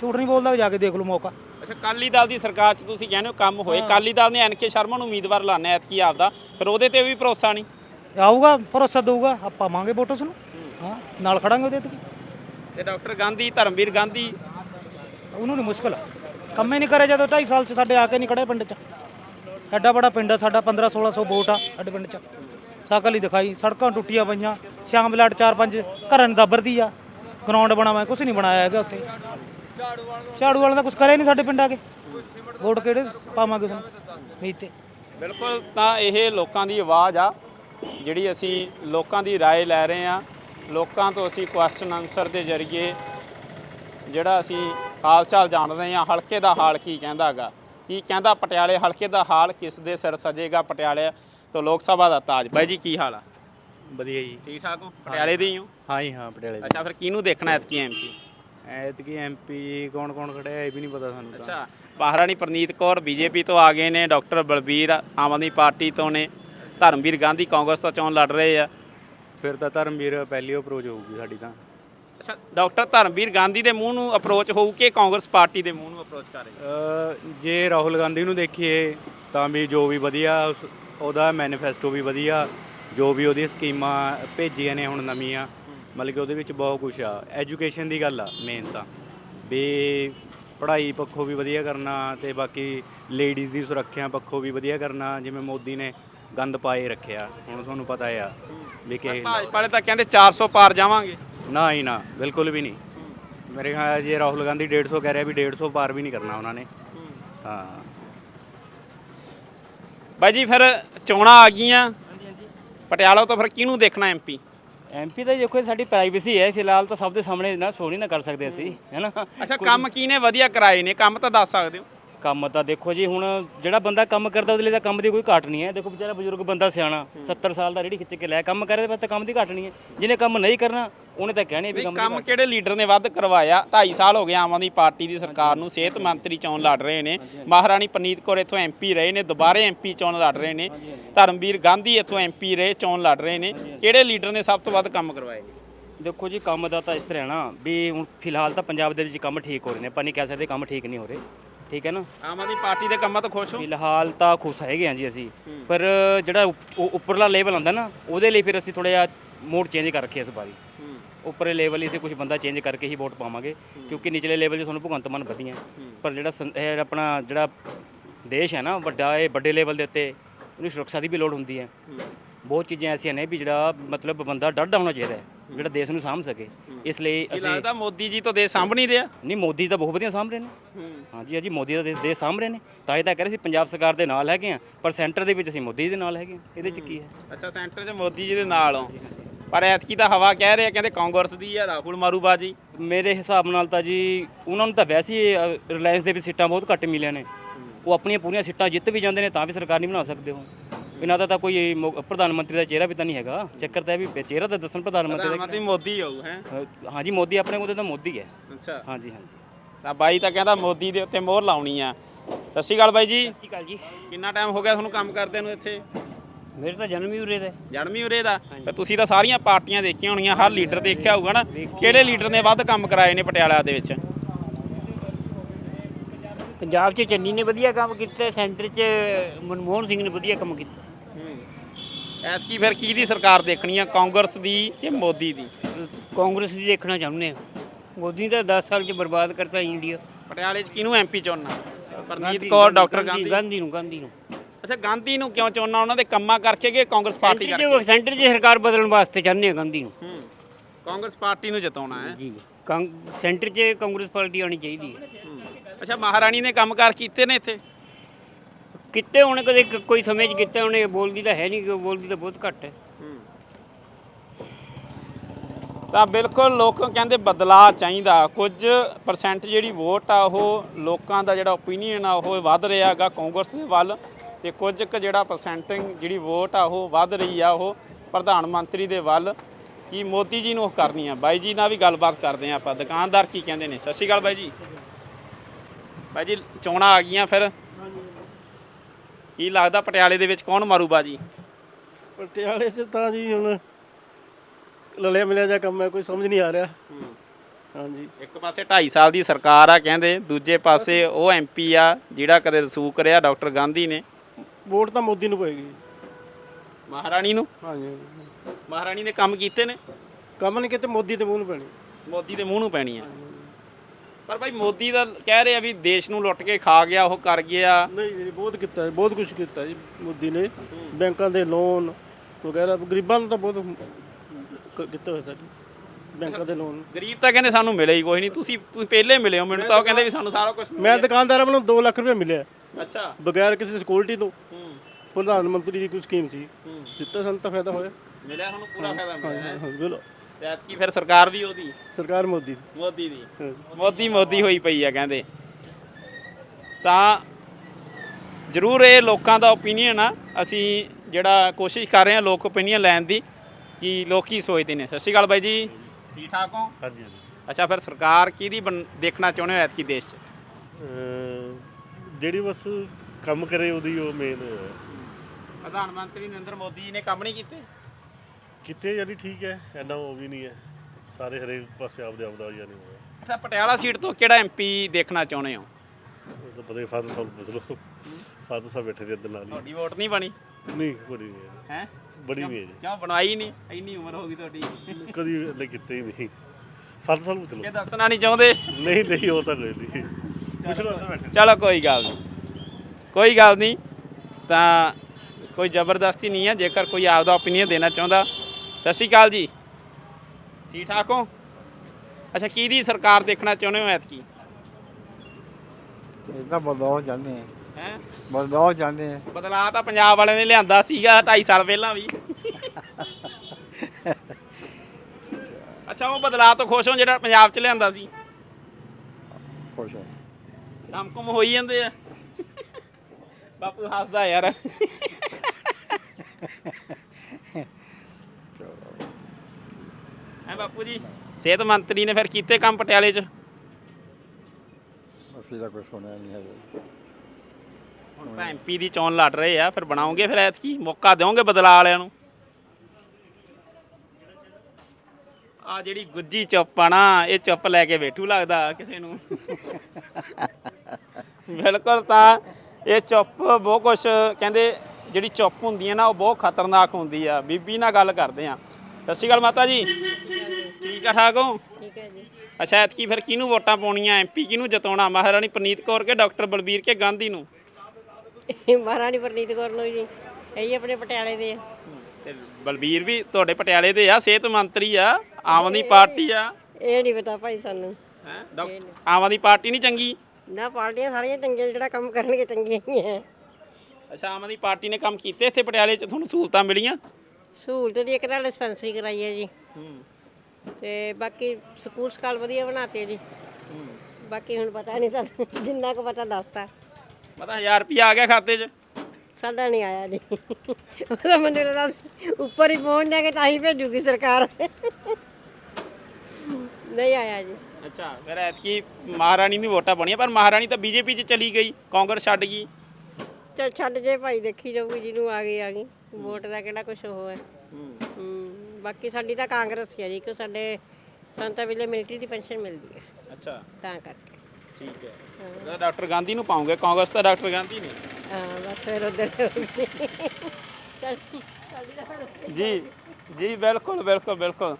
ਝੂਠ ਨਹੀਂ ਬੋਲਦਾ ਜਾ ਕੇ ਦੇਖ ਲਓ ਮੌਕਾ। ਅੱਛਾ ਕਾਲੀ ਦਲ ਦੀ ਸਰਕਾਰ 'ਚ ਤੁਸੀਂ ਕਹਿੰਦੇ ਹੋ ਕੰਮ ਹੋਏ। ਕਾਲੀ ਦਲ ਨੇ ਐਨਕੇ ਸ਼ਰਮਾ ਨੂੰ ਉਮੀਦਵਾਰ ਲਾਣਾ ਐਤਕੀ ਆਪਦਾ। ਫਿਰ ਉਹਦੇ ਤੇ ਵੀ ਭਰੋਸਾ ਨਹੀਂ? ਆਊਗਾ ਭਰੋਸਾ ਦਊਗਾ। ਆਪਾਂ ਪਾਵਾਂਗੇ ਵੋਟ ਉਸ ਨੂੰ। ਹਾਂ ਨਾਲ ਖੜਾਂਗੇ ਉਹਦੇ ਤੇ ਤੇ ਡਾਕਟਰ ਗਾਂਧੀ ਧਰਮਵੀਰ ਗਾਂਧੀ? ਉਹਨੂੰ ਨਹੀਂ ਮੁਸ਼ਕਲ। ਕੰਮ ਹੀ ਨਹੀਂ ਕਰਿਆ ਜਦੋਂ 2.5 ਸਾਲ ਚ ਸਾਡੇ ਆ ਕੇ ਨਹੀਂ ਖੜੇ ਪਿੰਡ ਚ। ਐਡਾ ਬੜਾ ਪਿੰਡ ਆ ਸਾਡਾ 15 1600 ਵੋਟ ਆ ਸਾਡੇ ਪਿੰਡ ਚ। ਸਾਕਲ ਹੀ ਦਿਖਾਈ ਸੜਕਾਂ ਟੁੱਟੀਆਂ ਪਈਆਂ। ਸ਼ਾਮ ਲਾਟ ਚਾਰ ਪੰਜ ਘਰਾਂ ਨੂੰ ਦਾਬਰਦੀ ਆ। ਗਰਾਊਂਡ ਬਣਾਵਾ ਕੁਝ ਨਹੀਂ ਬਣਾਇਆ ਹੈਗਾ ਉੱਥੇ। ਝਾੜੂ ਵਾਲਾ ਦਾ ਕੁਝ ਕਰਿਆ ਨਹੀਂ ਸਾਡੇ ਪਿੰਡ ਆ ਕੇ ਵੋਟ ਕਿਹੜੇ ਪਾਵਾਂਗੇ ਤੁਹਾਨੂੰ ਮੀਤ ਤੇ ਬਿਲਕੁਲ ਤਾਂ ਇਹ ਲੋਕਾਂ ਦੀ ਆਵਾਜ਼ ਆ ਜਿਹੜੀ ਅਸੀਂ ਲੋਕਾਂ ਦੀ رائے ਲੈ ਰਹੇ ਆ ਲੋਕਾਂ ਤੋਂ ਅਸੀਂ ਕੁਐਸਚਨ ਆਨਸਰ ਦੇ ਜ਼ਰੀਏ ਜਿਹੜਾ ਅਸੀਂ ਹਾਲ ਚਾਲ ਜਾਣਦੇ ਹਾਂ ਹਲਕੇ ਦਾ ਹਾਲ ਕੀ ਕਹਿੰਦਾਗਾ ਕੀ ਕਹਿੰਦਾ ਪਟਿਆਲੇ ਹਲਕੇ ਦਾ ਹਾਲ ਕਿਸ ਦੇ ਸਿਰ ਸਜੇਗਾ ਪਟਿਆਲੇ ਤੋਂ ਲੋਕ ਸਭਾ ਦਾ ਤਾਜ ਬਾਈ ਜੀ ਕੀ ਹਾਲ ਆ ਵਧੀਆ ਜੀ ਠੀਕ ਠਾਕ ਹੋ ਪਟਿਆਲੇ ਦੇ ਹੀ ਹੋ ਹਾਂ ਜੀ ਹਾਂ ਪਟਿਆਲੇ ਅੱਛਾ ਫਿਰ ਕਿਹਨੂੰ ਦੇਖਣਾ ਐਤਕੀ ਐਮਪੀ ਐਤਕੀ ਐਮਪੀ ਕੌਣ ਕੌਣ ਖੜਿਆ ਇਹ ਵੀ ਨਹੀਂ ਪਤਾ ਸਾਨੂੰ ਤਾਂ। ਅੱਛਾ ਮਹਾਰਾਣੀ ਪ੍ਰਨੀਤ ਕੌਰ ਬੀਜੇਪੀ ਤੋਂ ਆ ਗਏ ਨੇ ਡਾਕਟਰ ਬਲਬੀਰ ਆਮ ਆਦਮੀ ਪਾਰਟੀ ਤੋਂ ਨੇ ਧਰਮਵੀਰ ਗਾਂਧੀ ਕਾਂਗਰਸ ਤੋਂ ਚੋਣ ਲੜ ਰਹੇ ਆ। ਫਿਰ ਤਾਂ ਧਰਮਵੀਰ ਪਹਿਲੀ ਅਪਰੋਚ ਹੋਊਗੀ ਸਾਡੀ ਤਾਂ। ਅੱਛਾ ਡਾਕਟਰ ਧਰਮਵੀਰ ਗਾਂਧੀ ਦੇ ਮੂੰਹ ਨੂੰ ਅਪਰੋਚ ਹੋਊ ਕਿ ਕਾਂਗਰਸ ਪਾਰਟੀ ਦੇ ਮੂੰਹ ਨੂੰ ਅਪਰੋਚ ਕਰ ਰਹੇ ਅ, ਜੇ ਰਾਹੁਲ ਗਾਂਧੀ ਨੂੰ ਦੇਖੀਏ ਤਾਂ ਵੀ ਜੋ ਵੀ ਵਧੀਆ ਉਸ- ਉਹਦਾ ਮੈਨੀਫੈਸਟੋ ਵੀ ਵਧੀਆ ਜੋ ਵੀ ਉਹਦੀ ਸਕੀਮਾਂ ਭੇਜੀਆਂ ਨੇ ਹੁਣ ਨਵੀਆਂ ਮਤਲਬ ਕਿ ਉਹਦੇ ਵਿੱਚ ਬਹੁਤ ਕੁਝ ਆ। ਐਜੂਕੇਸ਼ਨ ਦੀ ਗੱਲ ਆ ਮੇਨ ਤਾਂ। ਵੀ ਪੜ੍ਹਾਈ ਪੱਖੋਂ ਵੀ ਵਧੀਆ ਕਰਨਾ ਤੇ ਬਾਕੀ ਲੇਡੀਜ਼ ਦੀ ਸੁਰੱਖਿਆ ਪੱਖੋਂ ਵੀ ਵਧੀਆ ਕਰਨਾ ਜਿਵੇਂ ਮੋਦੀ ਨੇ ਗੰਦ ਪਾਏ ਰੱਖਿਆ ਹੁਣ ਤੁਹਾਨੂੰ ਪਤਾ ਆ ਵੀ ਕਿ ਭਾਜਪਾ ਵਾਲੇ ਤਾਂ ਕਹਿੰਦੇ 400 ਪਾਰ ਜਾਵਾਂਗੇ। ਨਾ ਹੀ ਨਾ ਬਿਲਕੁਲ ਵੀ ਨਹੀਂ। ਮੇਰੇ ਖਿਆਲ ਜੇ ਰਾਹੁਲ ਗਾਂਧੀ 150 ਕਹਿ ਰਿਹਾ ਵੀ 150 ਪਾਰ ਵੀ ਨਹੀਂ ਕਰਨਾ ਉਹਨਾਂ ਨੇ। ਹਾਂ। ਬਾਈ ਜੀ ਫਿਰ ਚੋਣਾਂ ਆ ਗਈਆਂ। ਪਟਿਆਲਾ ਤੋਂ ਫਿਰ ਕਿਹਨੂੰ ਦੇਖਣਾ ਐਮਪੀ ਐਮਪੀ ਤਾਂ ਦੇਖੋ ਸਾਡੀ ਪ੍ਰਾਈਵੇਸੀ ਹੈ ਫਿਲਹਾਲ ਤਾਂ ਸਭ ਦੇ ਸਾਹਮਣੇ ਨਾ ਨਹੀਂ ਨਾ ਕਰ ਸਕਦੇ ਅਸੀਂ ਹੈਨਾ ਅੱਛਾ ਕੰਮ ਕਿਹਨੇ ਵਧੀਆ ਕਰਾਏ ਨੇ? ਕੰਮ ਤਾਂ ਦੱਸ ਸਕਦੇ ਹੋ। ਕੰਮ ਤਾਂ ਦੇਖੋ ਜੀ ਹੁਣ ਜਿਹੜਾ ਬੰਦਾ ਕੰਮ ਕਰਦਾ ਉਹਦੇ ਲਈ ਤਾਂ ਕੰਮ ਦੀ ਕੋਈ ਘਾਟ ਨਹੀਂ ਹੈ। ਦੇਖੋ ਵਿਚਾਰਾ ਬਜ਼ੁਰਗ ਬੰਦਾ ਸਿਆਣਾ 70 ਸਾਲ ਦਾ ਰੇੜੀ ਖਿੱਚ ਕੇ ਲੈ ਕੰਮ ਕਰੇ ਤਾਂ ਕੰਮ ਦੀ ਘਾਟ ਨਹੀਂ ਹੈ। ਜਿਹਨੇ ਕੰਮ ਨਹੀਂ ਕਰਨਾ ਉਹਨੇ ਤਾਂ ਕਹਿਣੇ ਵੀ ਕੰਮ ਦੀ ਕੰਮ ਕਿਹੜੇ ਲੀਡਰ ਨੇ ਵੱਧ ਕਰਵਾਇਆ? 2.5 ਸਾਲ ਹੋ ਗਏ ਆਮ ਆਦਮੀ ਪਾਰਟੀ ਦੀ ਸਰਕਾਰ ਨੂੰ ਸਿਹਤ ਮੰਤਰੀ ਚੋਣ ਲੜ ਰਹੇ ਨੇ। ਮਹਾਰਾਣੀ ਪਨੀਤ ਕੌਰ ਇੱਥੋਂ ਐਮਪੀ ਰਹੇ ਨੇ ਦੁਬਾਰੇ ਐਮਪੀ ਚੋਣ ਲੜ ਰਹੇ ਨੇ। ਧਰਮਵੀਰ ਗਾਂਧੀ ਇੱਥੋਂ ਐਮਪੀ ਰਹੇ ਚੋਣ ਲੜ ਰਹੇ ਨੇ। ਕਿਹੜੇ ਲੀਡਰ ਨੇ ਸਭ ਤੋਂ ਵੱਧ ਕੰਮ ਕਰਵਾਏ ਦੇਖੋ ਜੀ ਕੰਮ ਦਾ ਤਾਂ ਇਸ ਤਰ੍ਹਾਂ ਨਾ ਵੀ ਹੁਣ ਫਿਲਹਾਲ ਤਾਂ ਪੰਜਾਬ ਦੇ ਵਿੱਚ ਕੰਮ ਠੀਕ ਹੋ ਰਹੇ ਨੇ ਆਪਾਂ ਨਹੀਂ ਕਹਿ ਸਕਦੇ ਕੰਮ ਠੀਕ ਨਹੀਂ ਹੋ ਰਹੇ। ਠੀਕ ਹੈ ਨਾ? ਆਮ ਆਦਮੀ ਪਾਰਟੀ ਦੇ ਕੰਮਾਂ ਤੋਂ ਖੁਸ਼ ਹੋ? ਫਿਲਹਾਲ ਤਾਂ ਖੁਸ਼ ਹੈਗੇ ਆ ਜੀ ਅਸੀਂ। ਪਰ ਜਿਹੜਾ ਉੱਪ- ਉਹ ਉੱਪਰਲਾ ਲੈਵਲ ਆਉਂਦਾ ਨਾ ਉਹਦੇ ਲਈ ਫਿਰ ਅਸੀਂ ਥੋੜਾ ਜਿਹਾ ਮੋਡ ਚੇਂਜ ਕਰ ਰੱਖਿਆ ਇਸ ਵਾਰੀ। ਉੱਪਰਲੇ ਲੈਵਲ ਹੀ ਅਸੀਂ ਕੁਝ ਬੰਦਾ ਚੇਂਜ ਕਰਕੇ ਹੀ ਵੋਟ ਪਾਵਾਂਗੇ ਕਿਉਂਕਿ ਨਿਚਲੇ ਲੈਵਲ 'ਤੇ ਸਾਨੂੰ ਭਗਵੰਤ ਮਾਨ ਵਧੀਆ। ਪਰ ਜਿਹੜਾ ਸੰ- ਇਹ ਆਪਣਾ ਜਿਹੜਾ ਦੇਸ਼ ਹੈ ਨਾ ਵੱਡਾ ਇਹ ਵੱਡੇ ਲੈਵਲ ਦੇ ਉੱਤੇ ਉਹਨੂੰ ਸੁਰੱਖਿਆ ਦੀ ਵੀ ਲੋੜ ਹੁੰਦੀ ਹੈ। ਬਹੁਤ ਚੀਜ਼ਾਂ ਐਸੀਆਂ ਨੇ ਵੀ ਜਿਹੜਾ ਮਤਲਬ ਬੰਦਾ ਡਰਦਾ ਹੋਣਾ ਚਾਹੀਦਾ ਹੈ। ਜਿਹੜਾ ਦੇਸ਼ ਨੂੰ ਸਾਂਭ ਸਕੇ। ਇਸ ਲਈ ਕੀ ਅਸੀਂ ਲੱਗਦਾ ਮੋਦੀ ਜੀ ਤੋਂ ਦੇਸ਼ ਸਾਂਭ ਨਹੀਂ ਰਿਹਾ? ਨਹੀਂ ਮੋਦੀ ਤਾਂ ਬਹੁਤ ਵਧੀਆ ਸਾਂਭ ਰਹੇ ਨੇ। ਹਾਂਜੀ ਹਾਂਜੀ ਮੋਦੀ ਦਾ ਦੇਸ਼ ਦੇਸ਼ ਸਾਂਭ ਰਹੇ ਨੇ। ਤਾਂ ਇਹ ਤਾਂ ਕਹਿ ਰਹੇ ਸੀ ਪੰਜਾਬ ਸਰਕਾਰ ਦੇ ਨਾਲ ਹੈਗੇ ਆ ਪਰ ਸੈਂਟਰ ਦੇ ਵਿੱਚ ਅਸੀਂ ਮੋਦੀ ਦੇ ਨਾਲ ਹੈਗੇ ਆ। ਇਹਦੇ ਚ ਕੀ ਹੈ? ਅੱਛਾ ਸੈਂਟਰ 'ਚ ਮੋਦੀ ਜੀ ਦੇ ਨਾਲ ਹੋ। ਪਰ ਐਤਕੀ ਤਾਂ ਹਵਾ ਕਹਿ ਰਿਹਾ ਕਹਿੰਦੇ ਕਾਂਗਰਸ ਦੀ ਆ ਰਾਹੁਲ ਮਾਰੂਬਾਜੀ। ਮੇਰੇ ਹਿਸਾਬ ਨਾਲ ਤਾਂ ਜੀ ਉਹਨਾਂ ਨੂੰ ਤਾਂ ਵੈਸੇ ਹੀ ਰਿਲਾਇੰਸ ਦੇ ਵਿੱਚ ਸੀਟਾਂ ਬਹੁਤ ਘੱਟ ਮਿਲੀਆਂ ਨੇ। ਉਹ ਆਪਣੀਆਂ ਪੂਰੀਆਂ ਸੀਟਾਂ ਜਿੱਤ ਵੀ ਜਾਂਦੇ ਨੇ ਤਾਂ ਵੀ ਸਰਕਾਰ ਨਹੀਂ ਬਣਾ ਸਕਦੇ ਉਹ ਇਹਨਾਂ ਦਾ ਤਾਂ ਕੋਈ ਮੋ- ਪ੍ਰਧਾਨ ਮੰਤਰੀ ਦਾ ਚਿਹਰਾ ਵੀ ਤਾਂ ਨਹੀਂ ਹੈਗਾ। ਚੱਕਰ ਤਾਂ ਇਹ ਵੀ ਚਿਹਰਾ ਤਾਂ ਦੱਸਣ ਪ੍ਰਧਾਨ ਮੰਤਰੀ ਪ੍ਰਧਾਨ ਮੰਤਰੀ ਮੋਦੀ ਹੋਊ ਹੈ? ਦਾ ਅ, ਹਾਂਜੀ ਮੋਦੀ ਆਪਣੇ ਕੋਲ ਤਾਂ ਮੋਦੀ ਹੈ। ਅੱਛਾ। ਹਾਂਜੀ ਹਾਂਜੀ। ਤਾਂ ਬਾਈ ਤਾਂ ਕਹਿੰਦਾ ਮੋਦੀ ਦੇ ਉੱਤੇ ਮੋਹਰ ਲਾਉਣੀ ਆ। ਸਤਿ ਸ਼੍ਰੀ ਅਕਾਲ ਬਾਈ ਜੀ। ਕੀ ਗੱਲ ਜੀ। ਕਿੰਨਾ ਟਾਈਮ ਹੋ ਗਿਆ ਤੁਹਾਨੂੰ ਕੰਮ ਕਰਦੇ ਨੂੰ ਇੱਥੇ? ਮੇਰੇ ਤਾਂ ਜਨਮ ਹੀ ਉਰੇ ਦਾ ਹੈ। ਜਨਮੀ ਉਰੇ ਦਾ। ਤੇ ਤੁਸੀਂ ਤਾਂ ਸਾਰੀਆਂ ਪਾਰਟੀਆਂ ਦੇਖੀਆਂ ਹੋਣੀਆਂ ਹਰ ਲੀਡਰ ਦੇਖਿਆ ਹੋਊਗਾ ਨਾ। ਕਿਹੜੇ ਲੀਡਰ ਨੇ ਵੱਧ ਕੰਮ ਕਰਾਏ ਨੇ ਪਟਿਆਲਾ ਦੇ ਵਿੱਚ? ਪੰਜਾਬ 'ਚ ਚੰਨੀ ਨੇ ਵਧੀਆ ਕੰਮ ਕੀਤਾ ਸੈਂਟਰ 'ਚ ਮਨਮੋਹਨ ਸਿੰਘ ਨੇ ਵਧੀਆ ਕੰਮ ਕੀਤਾ। ਐਤਕੀ ਫਿਰ ਕੀ ਦੀ ਸਰਕਾਰ ਦੇਖਣੀ ਆ ਕਾਂਗਰਸ ਦੀ ਕਿ ਮੋਦੀ ਦੀ? ਕਾਂਗਰਸ ਦੀ ਦੇਖਣਾ ਚਾਹੁੰਦੇ ਆ। ਮੋਦੀ ਤਾਂ 10 ਸਾਲ 'ਚ ਬਰਬਾਦ ਕਰਤਾ ਇੰਡੀਆ। ਪਟਿਆਲੇ 'ਚ ਕਿਹਨੂੰ ਐਮਪੀ ਚੁਣਨਾ? ਪਰਨੀਤ ਕੌਰ ਡਾਕਟਰ ਗਾਂਧੀ ਗਾਂਧੀ? ਨੂੰ ਗਾਂਧੀ ਨੂੰ। ਅੱਛਾ ਗਾਂਧੀ ਨੂੰ ਕਿਉਂ ਚੁਣਨਾ? ਉਹਨਾਂ ਦੇ ਕੰਮਾਂ ਕਰਕੇ ਕਿ ਕਾਂਗਰਸ ਪਾਰਟੀ ਕਰਕੇ? ਸੈਂਟਰ 'ਚ ਸੈਂਟਰ 'ਚ ਸਰਕਾਰ ਬਦਲਣ ਵਾਸਤੇ ਚਾਹੁੰਦੇ ਆ ਗਾਂਧੀ ਨੂੰ। ਹੂੰ। ਕਾਂਗਰਸ ਪਾਰਟੀ ਨੂੰ ਜਿਤਾਉਣਾ ਹੈ। ਜੀ। ਕਾਂ- ਸੈਂਟਰ 'ਚ ਕਾਂਗਰਸ ਪਾਰਟੀ ਆਉਣੀ ਚਾਹੀਦੀ ਹੈ। ਅੱਛਾ ਮਹਾਰਾਣੀ ਨੇ ਕੰਮਕਾਰ ਕੀਤੇ ਨੇ ਇੱਥੇ? ਕਿਤੇ ਹੁਣ ਕਦੇ ਕ- ਕੋਈ ਸਮੇਂ 'ਚ ਕਿਤੇ ਉਹਨੇ ਬੋਲਦੀ ਤਾਂ ਹੈ ਨਹੀਂ ਕਿ ਬੋਲਦੀ ਤਾਂ ਬਹੁਤ ਘੱਟ ਹੈ। ਤਾਂ ਬਿਲਕੁਲ ਲੋਕ ਕਹਿੰਦੇ ਬਦਲਾਅ ਚਾਹੀਦਾ। ਕੁਝ ਪਰਸੈਂਟ ਜਿਹੜੀ ਵੋਟ ਆ ਉਹ ਲੋਕਾਂ ਦਾ ਜਿਹੜਾ ਓਪੀਨੀਅਨ ਆ ਉਹ ਵੱਧ ਰਿਹਾ ਹੈਗਾ ਕਾਂਗਰਸ ਦੇ ਵੱਲ। ਤੇ ਕੁਝ ਕੁ ਜਿਹੜਾ ਪਰਸੈਂਟਿੰਗ ਜਿਹੜੀ ਵੋਟ ਆ ਉਹ ਵੱਧ ਰਹੀ ਆ ਉਹ ਪ੍ਰਧਾਨ ਮੰਤਰੀ ਦੇ ਵੱਲ। ਕੀ ਮੋਦੀ ਜੀ ਨੂੰ ਉਹ ਕਰਨੀ ਆ? ਬਾਈ ਜੀ ਨਾਲ ਵੀ ਗੱਲਬਾਤ ਕਰਦੇ ਆ ਆਪਾਂ। ਦੁਕਾਨਦਾਰ ਕੀ ਕਹਿੰਦੇ ਨੇ? ਸਤਿ ਸ਼੍ਰੀ ਅਕਾਲ ਬਾਈ ਜੀ। ਬਾਈ ਜੀ ਚੋਣਾਂ ਆ ਗਈਆਂ ਫਿਰ। ਕੀ ਲੱਗਦਾ ਪਟਿਆਲੇ ਦੇ ਵਿੱਚ ਕੌਣ ਮਾਰੂ ਬਾਜੀ? ਪਟਿਆਲੇ 'ਚ ਤਾਂ ਜੀ ਹੁਣ ਲਲਿਆ ਮਿਲਿਆ ਜਾ ਕੰਮ ਹੈ ਕੋਈ ਸਮਝ ਨਹੀਂ ਆ ਰਿਹਾ। ਹਾਂਜੀ। ਇੱਕ ਪਾਸੇ 2.5 ਸਾਲ ਦੀ ਸਰਕਾਰ ਆ ਕਹਿੰਦੇ ਦੂਜੇ ਪਾਸੇ ਉਹ ਐਮਪੀ ਆ ਜਿਹੜਾ ਕਦੇ ਰਸੂਖ ਕਰਿਆ ਡਾਕਟਰ ਗਾਂਧੀ ਨੇ। ਵੋਟ ਤਾਂ ਮੋਦੀ ਨੂੰ ਪਏਗੀ। ਮਹਾਰਾਣੀ ਨੂੰ? ਹਾਂਜੀ। ਮਹਾਰਾਣੀ ਨੇ ਕੰਮ ਕੀਤੇ ਨੇ? ਕੰਮ ਨਹੀਂ ਕਿਤੇ ਮੋਦੀ ਦੇ ਮੂੰਹ ਨੂੰ ਪੈਣੀ। ਮੋਦੀ ਦੇ ਮੂੰਹ ਨੂੰ ਪੈਣੀ ਆ। ਪਰ ਭਾਈ ਮੋਦੀ ਦਾ ਕਹਿ ਰਿਹਾ ਵੀ ਦੇਸ਼ ਨੂੰ ਲੁੱਟ ਕੇ ਖਾ ਗਿਆ ਉਹ ਕਰ ਗਿਆ। ਨਹੀਂ ਜੀ ਬਹੁਤ ਕੀਤਾ ਬਹੁਤ ਕੁਝ ਕੀਤਾ ਜੀ ਮੋਦੀ ਨੇ। ਬੈਂਕਾਂ ਦੇ ਲੋਨ ਵਗੈਰਾ ਗਰੀਬਾਂ ਨੂੰ ਤਾਂ ਬਹੁਤ ਕ- ਕੀਤਾ ਹੋਇਆ ਸਾਡੀ। ਬੈਂਕਾਂ ਦੇ ਲੋਨ। ਗਰੀਬ ਤਾਂ ਕਹਿੰਦੇ ਸਾਨੂੰ ਮਿਲੇ ਹੀ ਕੋਈ ਨਹੀਂ ਤੁਸੀਂ ਤੁਸੀਂ ਪਹਿਲੇ ਮਿਲੇ ਹੋ ਮੈਨੂੰ ਤਾਂ ਉਹ ਕਹਿੰਦੇ ਵੀ ਸਾਨੂੰ ਸਾਰਾ ਕੁਝ ਮੈਂ ਦੁਕਾਨਦਾਰਾਂ ਵੱਲੋਂ 2 ਲੱਖ ਰੁਪਏ ਮਿਲਿਆ। ਅੱਛਾ। ਬਗੈਰ ਕਿਸੇ ਸਿਕਿਉਰਿਟੀ ਤੋਂ। ਹੂੰ। ਪ੍ਰਧਾਨ ਮੰਤਰੀ ਦੀ ਕੋਈ ਸਕੀਮ ਸੀ। ਹੂੰ। ਦਿੱਤਾ ਸਾਨੂੰ ਤਾਂ ਫਾਇਦਾ ਹੋਇਆ। ਮਿਲਿਆ ਤੁਹਾਨੂੰ ਪੂਰਾ ਫਾਇਦਾ ਮਿਲਿਆ। ਹੈ। ਹਾਂ ਬਿਲਕੁਲ। ਤੇ ਐਤਕੀ ਫਿਰ ਸਰਕਾਰ ਵੀ ਉਹਦੀ? ਸਰਕਾਰ ਮੋਦੀ ਦੀ। ਮੋਦੀ ਦੀ। ਹਾਂ। ਮੋਦੀ ਮੋਦੀ ਹੋਈ ਪਈ ਆ ਕਹਿੰਦੇ। ਤਾਂ ਜ਼ਰੂਰ ਇਹ ਲੋਕਾਂ ਦਾ ਓਪੀਨੀਅਨ ਆ। ਅਸੀਂ ਜਿਹੜਾ ਕੋਸ਼ਿਸ਼ ਕਰ ਰਹੇ ਹਾਂ ਲੋਕ ਓਪੀਨੀਅਨ ਲੈਣ ਦੀ ਕਿ ਲੋਕ ਕੀ ਸੋਚਦੇ ਨੇ। ਸਤਿ ਸ਼੍ਰੀ ਅਕਾਲ ਬਾਈ ਜੀ। ਠੀਕ ਠਾਕ ਹੋ? ਹਾਂਜੀ ਹਾਂਜੀ। ਅੱਛਾ ਫਿਰ ਸਰਕਾਰ ਕਿਹਦੀ ਬਣ- ਦੇਖਣਾ ਚਾਹੁੰਦੇ ਹੋ ਐਤਕੀ ਦੇਸ਼ 'ਚ? ਅਹ ਜਿਹੜੀ ਬਸ ਕੰਮ ਕਰੇ ਉਹਦੀ ਉਹ ਮੇਨ ਪ੍ਰਧਾਨ ਮੰਤਰੀ ਨਰਿੰਦਰ ਮੋਦੀ ਜੀ ਨੇ ਕੰਮ ਨਹੀਂ ਕੀਤੇ? ਕਿਤੇ ਯਾਨੀ ਠੀਕ ਹੈ ਐਨਾ ਉਹ ਵੀ ਨਹੀਂ ਹੈ। ਸਾਰੇ ਹਰੇਕ ਪਾਸੇ ਆਪਦੇ ਆਪਦਾ ਯਾਨੀ ਹੋਇਆ ਅੱਛਾ ਪਟਿਆਲਾ ਸੀਟ ਤੋਂ ਕਿਹੜਾ ਐਮਪੀ ਦੇਖਣਾ ਚਾਹੁੰਦੇ ਹੋ? ਉਹ ਤਾਂ ਪਤਾ ਹੀ ਫਾਦਰ ਸਾਹਿਬ ਨੂੰ ਪੁੱਛ ਲਓ। ਫਾਦਰ ਸਾਹਿਬ ਬੈਠੇ ਨੇ ਇੱਧਰ ਨਾਲ ਹੀ। ਤੁਹਾਡੀ ਵੋਟ ਨਹੀਂ ਬਣੀ? ਨਹੀਂ ਬੜੀ ਨਹੀਂ ਹੈ। ਬੜੀ ਨਹੀਂ ਹੈ ਕਿਉਂ ਬਣਾਈ ਨਹੀਂ? ਇੰਨੀ ਉਮਰ ਹੋ ਗਈ ਤੁਹਾਡੀ। ਜੀ ਕਦੀ ਲੈ ਕੀਤੇ ਹੀ ਨਹੀਂ। ਫਾਦਰ ਸਾਹਿਬ ਨੂੰ ਪੁੱਛ ਲਓ। ਦੱਸਣਾ ਨਹੀਂ ਚਾਹੁੰਦੇ? ਨਹੀਂ ਨਹੀਂ ਉਹ ਤਾਂ ਕੋਈ ਨਹੀਂ। ਪੁੱਛ ਲਓ ਬੈਠੇ ਚਲੋ ਕੋਈ ਗੱਲ ਨਹੀਂ। ਕੋਈ ਗੱਲ ਨਹੀਂ ਤਾਂ ਕੋਈ ਜ਼ਬਰਦਸਤੀ ਨਹੀਂ ਹੈ। ਜੇਕਰ ਕੋਈ ਆਪਦਾ ਓਪੀਨੀਅਨ ਦੇਣਾ ਚਾਹੁੰਦਾ ਸਤਿ ਸ਼੍ਰੀ ਅਕਾਲ ਜੀ। ਠੀਕ ਠਾਕ ਹੋ? ਅੱਛਾ ਕਿਹਦੀ ਸਰਕਾਰ ਦੇਖਣਾ ਚਾਹੁੰਦੇ ਹੋ ਐਤਕੀ? ਇਹ ਤਾਂ ਬਦਲਾਅ ਚਾਹੁੰਦੇ ਆ। ਹੈ? ਬਦਲਾਅ ਚਾਹੁੰਦੇ ਆ। ਬਦਲਾਅ ਤਾਂ ਪੰਜਾਬ ਵਾਲਿਆਂ ਨੇ ਲਿਆਂਦਾ ਸੀਗਾ 2.5 ਸਾਲ ਪਹਿਲਾਂ ਵੀ। ਅੱਛਾ ਉਹ ਬਦਲਾਅ ਤੋਂ ਖੁਸ਼ ਹੋ ਜਿਹੜਾ ਪੰਜਾਬ 'ਚ ਲਿਆਂਦਾ ਸੀ? ਖੁਸ਼ ਆ ਕੰਮ ਕੁਮ ਹੋਈ ਜਾਂਦੇ ਆ। ਬਾਪੂ ਹੱਸਦਾ ਯਾਰ। ਹੈ ਬਾਪੂ ਜੀ। ਸਿਹਤ ਮੰਤਰੀ ਨੇ ਫਿਰ ਕੀਤੇ ਕੰਮ ਪਟਿਆਲੇ 'ਚ? ਅਸੀਂ ਤਾਂ ਕੋਈ ਸੁਣਿਆ ਨਹੀਂ ਹੈ ਹੁਣ ਤਾਂ ਐਮਪੀ ਦੀ ਚੋਣ ਲੜ ਰਹੇ ਆ ਫਿਰ ਬਣਾਓਗੇ ਫਿਰ ਐਤਕੀ? ਮੌਕਾ ਦਿਓਗੇ ਬਦਲਾ ਵਾਲਿਆਂ ਨੂੰ? ਆ ਜਿਹੜੀ ਗੁੱਜੀ ਚੁੱਪ ਆ ਨਾ ਇਹ ਚੁੱਪ ਲੈ ਕੇ ਬੈਠੂ ਲੱਗਦਾ ਕਿਸੇ ਨੂੰ। ਬਿਲਕੁਲ ਤਾਂ ਇਹ ਚੁੱਪ ਬਹੁਤ ਕੁਛ ਕਹਿੰਦੇ ਜਿਹੜੀ ਚੁੱਪ ਹੁੰਦੀ ਹੈ ਨਾ ਉਹ ਬਹੁਤ ਖਤਰਨਾਕ ਹੁੰਦੀ ਆ। ਬੀਬੀ ਨਾਲ ਗੱਲ ਕਰਦੇ ਆ। ਸਤਿ ਸ਼੍ਰੀ ਅਕਾਲ ਮਾਤਾ ਜੀ। ਠੀਕ ਆ ਠਾਕ ਹੋ? ਠੀਕ ਹੈ ਜੀ। ਅੱਛਾ ਐਤਕੀ ਫਿਰ ਕਿਹਨੂੰ ਵੋਟਾਂ ਪਾਉਣੀਆਂ? ਐਮਪੀ ਕਿਹਨੂੰ ਜਿਤਾਉਣਾ? ਮਹਾਰਾਣੀ ਪ੍ਰਨੀਤ ਕੌਰ ਕੇ ਡਾਕਟਰ ਬਲਬੀਰ ਕੇ ਗਾਂਧੀ ਨੂੰ? ਮਹਾਰਾਣੀ ਪ੍ਰਨੀਤ ਕੌਰ ਨੂੰ ਜੀ। ਇਹੀ ਆਪਣੇ ਪਟਿਆਲੇ ਦੇ ਆ। ਤੇ ਬਲਬੀਰ ਵੀ ਤੁਹਾਡੇ ਪਟਿਆਲੇ ਦੇ ਆ ਸਿਹਤ ਮੰਤਰੀ ਆ ਆਮ ਆਦਮੀ ਪਾਰਟੀ ਆ। ਇਹ ਨਹੀਂ ਪਤਾ ਭਾਈ ਸਾਨੂੰ। ਹੈ? ਆਮ ਆਦਮੀ ਪਾਰਟੀ ਨਹੀਂ ਚੰਗੀ? ਨਾ ਪਾਰਟੀਆਂ ਸਾਰੀਆਂ ਚੰਗੀਆਂ ਜਿਹੜਾ ਕੰਮ ਕਰਨਗੇ ਚੰਗੀਆਂ ਹੀ ਹੈ ਅੱਛਾ ਆਮ ਆਦਮੀ ਪਾਰਟੀ ਨੇ ਕੰਮ ਕੀਤੇ ਇੱਥੇ ਪਟਿਆਲੇ 'ਚ? ਤੁਹਾਨੂੰ ਸਹੂਲਤਾਂ ਮਿਲੀਆਂ? ਸਹੂਲਤ ਦੀ ਇੱਕ ਤਾਂ ਡਿਸਪੈਂਸਰੀ ਕਰਾਈ ਹੈ ਜੀ। ਤੇ ਬਾਕੀ ਸਕੂਲ ਸਕਾਲ ਵਧੀਆ ਬਣਾਤੇ ਜੀ। ਬਾਕੀ ਹੁਣ ਪਤਾ ਨਹੀਂ ਸਾਨੂੰ ਜਿੰਨਾ ਕੁ ਪਤਾ ਦੱਸਤਾ। ਪਤਾ 1000 ਰੁਪਇਆ ਆ ਗਿਆ ਖਾਤੇ 'ਚ। ਸਾਡਾ ਨਹੀਂ ਆਇਆ ਜੀ। ਉਹਦਾ ਮੈਨੂੰ ਲੱਗਦਾ ਉੱਪਰ ਹੀ ਪਹੁੰਚ ਜਾਗੇ ਤਾਂ ਹੀ ਭੇਜੂਗੀ ਸਰਕਾਰ। ਨਹੀਂ ਆਇਆ ਜੀ। ਅੱਛਾ ਫਿਰ ਐਤਕੀ ਮਹਾਰਾਣੀ ਦੀ ਵੋਟਾਂ ਬਣੀਆਂ ਪਰ ਮਹਾਰਾਣੀ ਤਾਂ ਬੀਜੇਪੀ 'ਚ ਚਲੀ ਗਈ ਕਾਂਗਰਸ ਛੱਡ ਗਈ। ਚੱਲ ਛੱਡ ਜੇ ਭਾਈ ਦੇਖੀ ਜਾਊਗੀ ਜਿਹਨੂੰ ਆ ਗਈ ਆ ਗਈ। ਵੋਟ ਦਾ ਕਿਹੜਾ ਕੁਝ ਉਹ ਹੈ। ਹੂੰ ਬਾਕੀ ਸਾਡੀ ਤਾਂ ਕਾਂਗਰਸ ਹੀ ਹੈ ਜੀ ਕਿ ਸਾਡੇ ਸੰਤਾ ਵੇਲੇ ਮਿਲਟਰੀ ਦੀ ਪੈਨਸ਼ਨ ਮਿਲਦੀ ਹੈ। ਅੱਛਾ। ਤਾਂ ਕਰਕੇ। ਠੀਕ ਹੈ। ਉਹਦਾ ਡਾਕਟਰ ਗਾਂਧੀ ਨੂੰ ਪਾਉਂਗੇ ਕਾਂਗਰਸ ਤਾਂ ਡਾਕਟਰ ਗਾਂਧੀ ਨੇ। ਹਾਂ ਬਸ ਫਿਰ ਉਧਰ ਤਾਂ ਜੀ ਜੀ ਬਿਲਕੁਲ ਬਿਲਕੁਲ ਬਿਲਕੁਲ।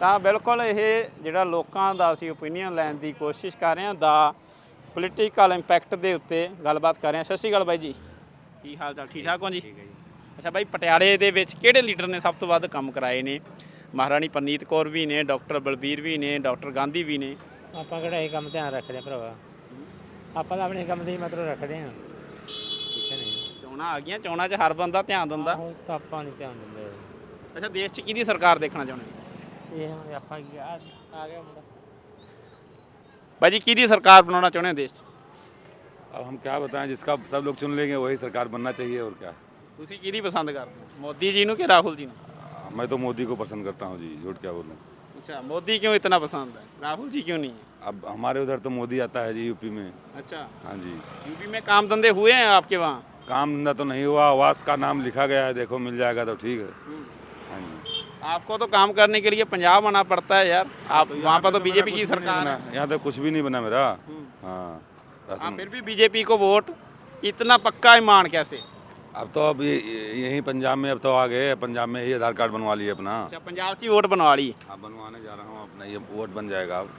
ਤਾਂ ਬਿਲਕੁਲ ਇਹ ਜਿਹੜਾ ਲੋਕਾਂ ਦਾ ਅਸੀਂ ਓਪੀਨੀਅਨ ਲੈਣ ਦੀ ਕੋਸ਼ਿਸ਼ ਕਰ ਰਹੇ ਹਾਂ ਦਾ ਪੋਲੀਟੀਕਲ ਇੰਪੈਕਟ ਦੇ ਉੱਤੇ ਗੱਲਬਾਤ ਕਰ ਰਹੇ ਹਾਂ। ਸਤਿ ਸ਼੍ਰੀ ਅਕਾਲ ਬਾਈ ਜੀ। ਕੀ ਹਾਲ ਚਾਲ? ਠੀਕ ਠਾਕ ਹੋ ਜੀ? ਅੱਛਾ ਬਾਈ ਪਟਿਆਲੇ ਦੇ ਵਿੱਚ ਕਿਹੜੇ ਲੀਡਰ ਨੇ ਸਭ ਤੋਂ ਵੱਧ ਕੰਮ ਕਰਾਏ ਨੇ? ਮਹਾਰਾਣੀ ਪਰਨੀਤ ਕੌਰ ਵੀ ਨੇ ਡਾਕਟਰ ਬਲਬੀਰ ਵੀ ਨੇ ਡਾਕਟਰ ਗਾਂਧੀ ਵੀ ਨੇ। ਆਪਾਂ ਕਿਹੜਾ ਇਹ ਕੰਮ ਧਿਆਨ ਰੱਖਦੇ ਆ ਭਰਾਵਾ? ਆਪਾਂ ਤਾਂ ਆਪਣੇ ਕੰਮ ਦੇ ਹੀ ਮਤਲਬ ਰੱਖਦੇ ਆ ਠੀਕ ਹੈ ਨਹੀਂ? ਚੋਣਾਂ ਆ ਗਈਆਂ ਚੋਣਾਂ 'ਚ ਹਰ ਬੰਦਾ ਧਿਆਨ ਦਿੰਦਾ। ਤਾਂ ਆਪਾਂ ਨਹੀਂ ਧਿਆਨ ਦਿੰਦੇ। ਅੱਛਾ ਦੇਸ਼ 'ਚ ਕਿਹਦੀ ਸਰਕਾਰ ਦੇਖਣਾ ਚਾਹੁੰਦੇ? ਇਹ ਆਪਾਂ ਕੀ ਆ ਆ ਗਿਆ ਮੁੰਡਾ। ਬਾਈ ਜੀ ਕਿਹਦੀ ਸਰਕਾਰ ਬਣਾਉਣਾ ਚਾਹੁੰਦੇ ਹੋ ਦੇਸ਼ 'ਚ? अब हम क्या बताएं जिसका सब लोग चुन लेंगे वही सरकार बनना चाहिए और क्या ਤੁਸੀਂ ਕਿਹਦੀ ਪਸੰਦ ਕਰਦੇ ਹੋ ਮੋਦੀ ਜੀ ਨੂੰ ਕਿ ਰਾਹੁਲ ਜੀ ਨੂੰ मैं तो मोदी को पसंद करता हूँ जी झूठ क्या बोलूँ अच्छा मोदी क्यों इतना पसंद है राहुल जी क्यों नहीं है अब हमारे उधर तो मोदी आता है जी यूपी में अच्छा हाँ जी यूपी में काम धंधे हुए हैं आपके वहाँ काम धंधा तो नहीं हुआ आवास का नाम लिखा गया है देखो मिल जाएगा तो ठीक है हाँ जी आपको तो काम करने के लिए पंजाब आना पड़ता है यार आप वहाँ पर तो बीजेपी की सरकार है यहाँ तो कुछ भी नहीं बना मेरा हाँ हाँ फिर भी बीजेपी को वोट इतना पक्का ईमान कैसे अब तो अब यही पंजाब में अब तो आ गए पंजाब में ही आधार कार्ड बनवा लिए अपना अच्छा पंजाब से वोट बनवा ली हाँ बनवाने जा रहा हूँ अपना ये वोट बन जाएगा अब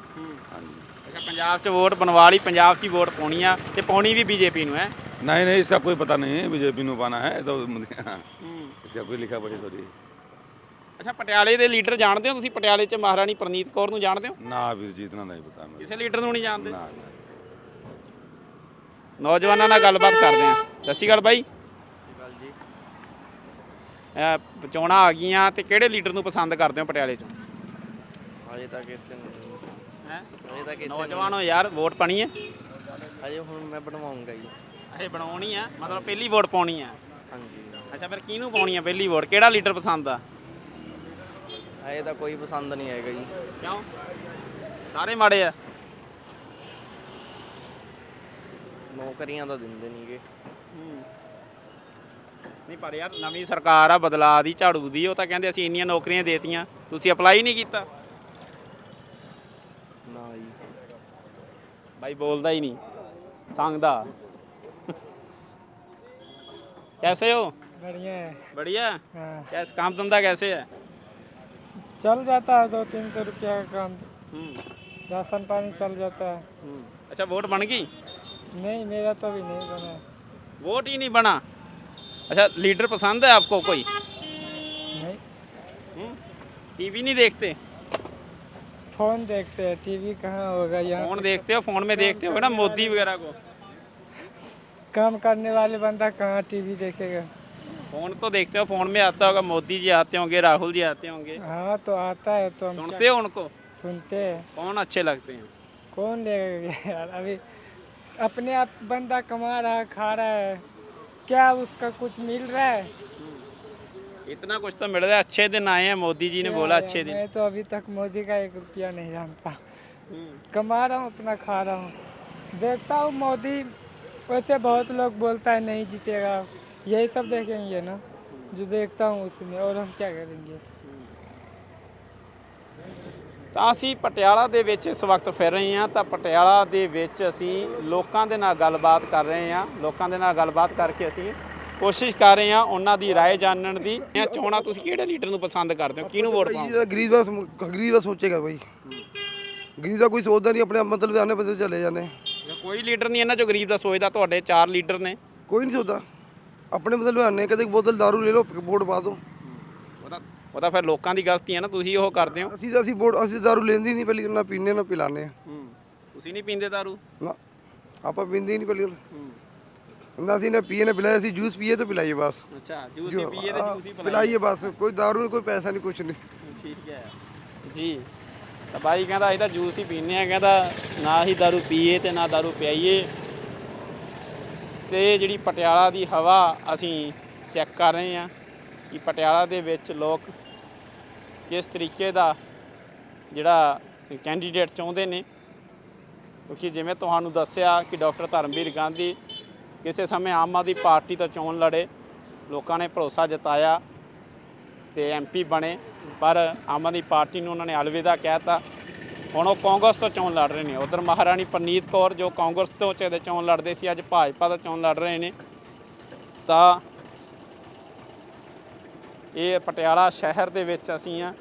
हाँ जी ਅੱਛਾ ਪੰਜਾਬ 'ਚ ਵੋਟ ਬਣਵਾ ਲਈ ਪੰਜਾਬ 'ਚ ਹੀ ਵੋਟ ਪਾਉਣੀ ਆ ਤੇ ਪਾਉਣੀ ਵੀ ਬੀਜੇਪੀ ਨੂੰ ਹੈ नहीं नहीं इसका कोई पता नहीं है बीजेपी को पाना है तो मुझे- इसका कोई लिखा पड़ी थोड़ी ਅੱਛਾ ਪਟਿਆਲੇ ਦੇ ਲੀਡਰ ਜਾਣਦੇ ਹੋ ਤੁਸੀਂ ਪटियाले 'ਚ ਮਹਾਰਾਣੀ ਪ੍ਰਨੀਤ ਕੌਰ ਨੂੰ ਜਾਣਦੇ ਹੋ ना अभी जितना नहीं पता मुझे ਕਿਸੇ ਲੀਡਰ ਨੂੰ ਨਹੀਂ ਜਾਣਦੇ ना ना ਨੌਜਵਾਨਾਂ ਨਾਲ ਗੱਲਬਾਤ ਕਰਦੇ ਹਾਂ। ਸਤਿ ਸ਼੍ਰੀ ਅਕਾਲ ਬਾਈ। ਇਹ ਚੋਣਾਂ ਆ ਗਈਆਂ ਤੇ ਕਿਹੜੇ ਲੀਡਰ ਨੂੰ ਪਸੰਦ ਕਰਦੇ ਹੋ ਪਟਿਆਲੇ ਚੋਂ? ਹਜੇ ਤੱਕ ਕਿਸੇ ਨੂੰ ਹੈ? ਹਜੇ ਤੱਕ ਕਿਸੇ ਨੌਜਵਾਨੋ ਯਾਰ ਵੋਟ ਪਾਣੀ ਹੈ? ਹਜੇ ਹੁਣ ਮੈਂ ਬਣਵਾਉਂਗਾ ਜੀ। ਇਹ ਬਣਾਉਣੀ ਆ ਮਤਲਬ ਪਹਿਲੀ ਵੋਟ ਪਾਉਣੀ ਆ। ਹਾਂਜੀ। ਅੱਛਾ ਫਿਰ ਕਿਹਨੂੰ ਪਾਉਣੀ ਆ ਪਹਿਲੀ ਵੋਟ? ਕਿਹੜਾ ਲੀਡਰ ਪਸੰਦ ਆ? ਹਜੇ ਤਾਂ ਕੋਈ ਪਸੰਦ ਨਹੀਂ ਆਏਗਾ ਜੀ। ਕਿਉਂ? ਸਾਰੇ ਮਾੜੇ ਆ। ਨੌਕਰੀਆਂ ਤਾਂ ਦਿੰਦੇ ਨਹੀਂਗੇ ਨਹੀਂ ਪਰ ਯਾਰ ਨਵੀਂ ਸਰਕਾਰ ਆ ਬਦਲਾਅ ਦੀ ਝਾੜੂ ਦੀ ਉਹ ਤਾਂ ਕਹਿੰਦੇ ਅਸੀਂ ਇੰਨੀਆਂ ਨੌਕਰੀਆਂ ਦੇਤੀਆਂ ਤੁਸੀਂ ਅਪਲਾਈ ਨਹੀਂ ਕੀਤਾ ਨਾ ਜੀ भाई बोलता ही नहीं सांगदा कैसे हो बढ़िया है बढ़िया हाँ कैसे काम धंधा कैसे है चल जाता है दो तीन सौ रुपया का काम हम्म, राशन पानी चल जाता है हम्म। अच्छा वोट बन गई नहीं मेरा तो अभी नहीं बना। वोट ही नहीं बना। अच्छा लीडर पसंद है आपको कोई? नहीं। टीवी नहीं देखते? फ़ोन देखते हैं टीवी कहाँ होगा यहाँ? फ़ोन देखते हो फ़ोन में देखते हो ना मोदी वगैरह को? काम करने वाले बंदा कहाँ टीवी देखेगा? फ़ोन तो देखते हो फ़ोन में आता होगा मोदी जी आते होंगे राहुल जी आते होंगे। हाँ तो आता है तो सुनते हो उनको? सुनते हैं। कौन अच्छे लगते हैं? कौन लेगा यार? अभी अपने आप बंदा कमा रहा है खा रहा है क्या उसका कुछ मिल रहा है इतना कुछ तो मिल रहा है अच्छे दिन आए हैं मोदी जी ने क्या बोला है, अच्छे दिन मैं तो अभी तक मोदी का एक रुपया नहीं जानता हम्म, कमा रहा हूँ अपना खा रहा हूँ देखता हूँ मोदी वैसे बहुत लोग बोलता है नहीं जीतेगा यही सब देखेंगे ना जो देखता हूँ उसमें और हम क्या करेंगे ਤਾਂ ਅਸੀਂ ਪਟਿਆਲਾ ਦੇ ਵਿੱਚ ਇਸ ਵਕਤ ਫਿਰ ਰਹੇ ਹਾਂ ਤਾਂ ਪਟਿਆਲਾ ਦੇ ਵਿੱਚ ਅਸੀਂ ਲੋਕਾਂ ਦੇ ਨਾਲ ਗੱਲਬਾਤ ਕਰ ਰਹੇ ਹਾਂ ਲੋਕਾਂ ਦੇ ਨਾਲ ਗੱਲਬਾਤ ਕਰਕੇ ਅਸੀਂ ਕੋਸ਼ਿਸ਼ ਕਰ ਰਹੇ ਹਾਂ ਉਹਨਾਂ ਦੀ رائے ਜਾਣਨ ਦੀ ਇਹ ਚੋਣਾਂ ਤੁਸੀਂ ਕਿਹੜੇ ਲੀਡਰ ਨੂੰ ਪਸੰਦ ਕਰਦੇ ਹੋ ਕਿਹਨੂੰ ਵੋਟ ਪਾਓਗੇ ਗਰੀਬ ਦਾ ਸਮ- ਗਰੀਬ ਦਾ ਸੋਚੇਗਾ ਬਈ ਗਰੀਬ ਦਾ ਕੋਈ ਸੋਚਦਾ ਨਹੀਂ ਆਪਣੇ ਮਤਲਬ ਆਨੇ ਬੰਦੇ ਚਲੇ ਜਾਂਦੇ ਕੋਈ ਲੀਡਰ ਨਹੀਂ ਇਹਨਾਂ ਚੋਂ ਗਰੀਬ ਦਾ ਸੋਚਦਾ ਤੁਹਾਡੇ ਚਾਰ ਲੀਡਰ ਨੇ ਕੋਈ ਨਹੀਂ ਸੋਚਦਾ ਆਪਣੇ ਮਤਲਬ ਆਨੇ ਕਦੇ ਬੋਤਲ दारू ਲੈ ਲਓ ਵੋਟ ਪਾ ਦਿਓ ਉਹ ਤਾਂ ਫਿਰ ਲੋਕਾਂ ਦੀ ਗਲਤੀ ਹੈ ਨਾ ਤੁਸੀਂ ਉਹ ਕਰਦੇ ਹੋ। ਅਸੀਂ ਅਸੀਂ ਬੋੜ ਅਸੀਂ ਦਾਰੂ ਲੈਂਦੀ ਨਹੀਂ ਪਹਿਲੀ ਗੱਲ ਨਾ ਪੀਂਦੇ ਨਾ ਪਿਲਾਨੇ ਹੂੰ। ਤੁਸੀਂ ਨਹੀਂ ਪੀਂਦੇ ਦਾਰੂ? ਨਾ ਆਪਾਂ ਪੀਂਦੇ ਨਹੀਂ ਪਹਿਲੀ ਗੱਲ। ਕਹਿੰਦਾ ਅਸੀਂ ਨਾ ਪੀਏ ਨਾ ਪਿਲਾਏ ਅਸੀਂ ਜੂਸ ਪੀਏ ਤਾਂ ਪਿਲਾਈਏ ਬਸ। ਅੱਛਾ ਜੂਸ ਪੀਏ ਤੇ ਜੂਸ ਹੀ ਪਿਲਾਈਏ। ਬਸ ਕੋਈ ਦਾਰੂ ਨਹੀਂ ਕੋਈ ਪੈਸਾ ਨਹੀਂ ਕੁਛ ਨਹੀਂ। ਠੀਕ ਹੈ। ਜੀ ਤਾਂ ਬਾਈ ਕਹਿੰਦਾ ਅਸੀਂ ਤਾਂ ਜੂਸ ਹੀ ਪੀਨੇ ਆ ਕਹਿੰਦਾ ਨਾ ਹੀ ਦਾਰੂ ਪੀਏ ਤੇ ਨਾ ਦਾਰੂ ਪਿਆਈਏ। ਤੇ ਜਿਹੜੀ ਪਟਿਆਲਾ ਦੀ ਹਵਾ ਅਸੀਂ ਚੈੱਕ ਕਰ ਰਹੇ ਆ ਕਿ ਪਟਿਆਲਾ ਦੇ ਵਿੱਚ ਲੋਕ ਕਿਸ ਤਰੀਕੇ ਦਾ ਜਿਹੜਾ ਕੈਂਡੀਡੇਟ ਚਾਹੁੰਦੇ ਨੇ? ਕਿਉਂਕਿ ਜਿਵੇਂ ਤੁਹਾਨੂੰ ਦੱਸਿਆ ਕਿ ਡਾਕਟਰ ਧਰਮਵੀਰ ਗਾਂਧੀ ਕਿਸੇ ਸਮੇਂ ਆਮ ਆਦਮੀ ਪਾਰਟੀ ਤੋਂ ਚੋਣ ਲੜੇ, ਲੋਕਾਂ ਨੇ ਭਰੋਸਾ ਜਤਾਇਆ ਤੇ ਐਮਪੀ ਬਣੇ, ਪਰ ਆਮ ਆਦਮੀ ਪਾਰਟੀ ਨੂੰ ਉਹਨਾਂ ਨੇ ਅਲਵਿਦਾ ਕਹਿਤਾ ਹੁਣ ਉਹ ਕਾਂਗਰਸ ਤੋਂ ਚੋਣ ਲੜ ਰਹੇ ਨੇ। ਉਧਰ ਮਹਾਰਾਣੀ ਪ੍ਰਨੀਤ ਕੌਰ ਜੋ ਕਾਂਗਰਸ ਤੋਂ ਚੇ ਚੋਣ ਲੜਦੇ ਸੀ, ਅੱਜ ਭਾਜਪਾ ਤੋਂ ਚੋਣ ਲੜ ਰਹੇ ਨੇ। ਤਾਂ ਇਹ ਪਟਿਆਲਾ ਸ਼ਹਿਰ ਦੇ ਵਿੱਚ ਅਸੀਂ ਆ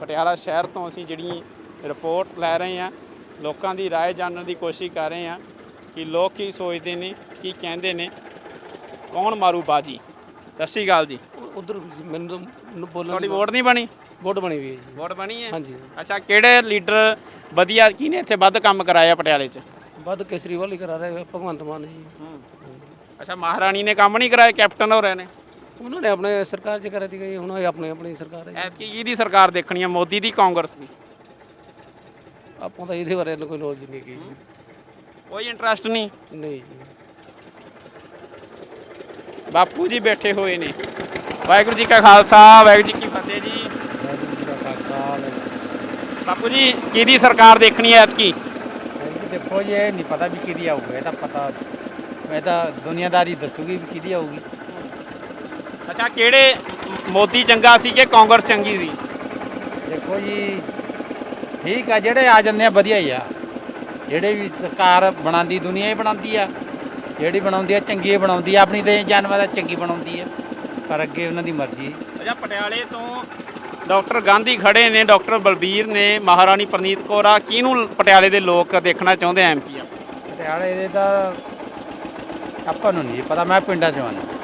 ਪਟਿਆਲਾ ਸ਼ਹਿਰ ਤੋਂ ਅਸੀਂ ਜਿਹੜੀ ਰਿਪੋਰਟ ਲੈ ਰਹੇ ਹਾਂ ਲੋਕਾਂ ਦੀ رائے ਜਾਣਨ ਦੀ ਕੋਸ਼ਿਸ਼ ਕਰ ਰਹੇ ਹਾਂ ਕਿ ਲੋਕ ਕੀ ਸੋਚਦੇ ਨੇ ਕੀ ਕਹਿੰਦੇ ਨੇ ਕੌਣ ਮਾਰੂ ਬਾਜੀ ਸਤਿ ਸ਼੍ਰੀ ਅਕਾਲ ਜੀ ਉਧਰ ਮੈਨੂੰ ਤਾਂ ਮੈਨੂੰ ਬੋਲਣ ਤੁਹਾਡੀ ਵੋਟ ਨਹੀਂ ਬਣੀ ਵੋਟ ਬਣੀ ਹੋਈ ਹੈ ਜੀ ਵੋਟ ਬਣੀ ਹੈ ਹਾਂਜੀ ਅੱਛਾ ਕਿਹੜੇ ਲੀਡਰ ਵਧੀਆ ਕਿਹਨੇ ਇੱਥੇ ਵੱਧ ਕੰਮ ਕਰਾਇਆ ਪਟਿਆਲੇ 'ਚ ਵੱਧ ਕੇਸਰੀਵਾਲ ਹੀ ਕਰਾ ਰਹੇ ਭਗਵੰਤ ਮਾਨ ਜੀ ਅੱਛਾ ਮਹਾਰਾਣੀ ਨੇ ਕੰਮ ਨਹੀਂ ਕਰਾਇਆ ਕੈਪਟਨ ਹੋ ਰਹੇ ਨੇ ਉਹਨਾਂ ਨੇ ਆਪਣੇ ਸਰਕਾਰ 'ਚ ਕਰਾ ਦਿੱਤੀ ਗਈ ਹੁਣ ਇਹ ਆਪਣੀ ਆਪਣੀ ਸਰਕਾਰ ਹੈ ਐਤਕੀ ਕਿਹਦੀ ਸਰਕਾਰ ਦੇਖਣੀ ਹੈ ਮੋਦੀ ਦੀ ਕਾਂਗਰਸ ਦੀ? ਆਪਾਂ ਤਾਂ ਇਹਦੇ ਬਾਰੇ ਕੋਈ ਨੌਲੇਜ ਨਹੀਂ ਹੈਗੀ ਜੀ। ਕੋਈ ਇੰਟਰਸਟ ਨਹੀਂ? ਨਹੀਂ ਜੀ। ਬਾਪੂ ਜੀ ਬੈਠੇ ਹੋਏ ਨੇ। ਵਾਹਿਗੁਰੂ ਜੀ ਕਾ ਖਾਲਸਾ ਵਾਹਿਗੁਰੂ ਜੀ ਕੀ ਫਤਿਹ ਜੀ। ਬਾਪੂ ਜੀ ਕਿਹਦੀ ਸਰਕਾਰ ਦੇਖਣੀ ਹੈ ਐਤਕੀ? ਦੇਖੋ ਜੀ ਇਹ ਨਹੀਂ ਪਤਾ ਵੀ ਕਿਹਦੀ ਆਊਗੀ ਇਹ ਤਾਂ ਪਤਾ ਇਹ ਤਾਂ ਦੁਨੀਆਦਾਰੀ ਦੱਸੂਗੀ ਵੀ ਕਿਹਦੀ ਆਊਗੀ। ਅੱਛਾ ਕਿਹੜੇ ਮੋਦੀ ਚੰਗਾ ਸੀ ਕਿ ਕਾਂਗਰਸ ਚੰਗੀ ਸੀ? ਦੇਖੋ ਜੀ ਠੀਕ ਆ ਜਿਹੜੇ ਆ ਜਾਂਦੇ ਆ ਵਧੀਆ ਹੀ ਆ। ਜਿਹੜੇ ਵੀ ਸਰਕਾਰ ਬਣਾਉਂਦੀ ਦੁਨੀਆ ਹੀ ਬਣਾਉਂਦੀ ਆ। ਜਿਹੜੀ ਬਣਾਉਂਦੀ ਆ ਚੰਗੀ ਬਣਾਉਂਦੀ ਆ। ਆਪਣੀ ਤੇ ਜਾਨਵਰ ਦਾ ਚੰਗੀ ਬਣਾਉਂਦੀ ਆ। ਪਰ ਅੱਗੇ ਉਹਨਾਂ ਦੀ ਮਰਜ਼ੀ ਅੱਛਾ ਪਟਿਆਲੇ ਤੋਂ ਡਾਕਟਰ ਗਾਂਧੀ ਖੜੇ ਨੇ ਡਾਕਟਰ ਬਲਬੀਰ ਨੇ ਮਹਾਰਾਣੀ ਪ੍ਰਨੀਤ ਕੌਰ ਆ। ਕਿਹਨੂੰ ਪਟਿਆਲੇ ਦੇ ਲੋਕ ਦੇਖਣਾ ਚਾਹੁੰਦੇ ਐਮਪੀ ਆ? ਪਟਿਆਲੇ ਦੇ ਤਾਂ ਆਪਾਂ ਨੂੰ ਨਹੀਂ ਪਤਾ ਮੈਂ ਪਿੰਡਾਂ 'ਚੋਂ ਆਉਂਦਾ।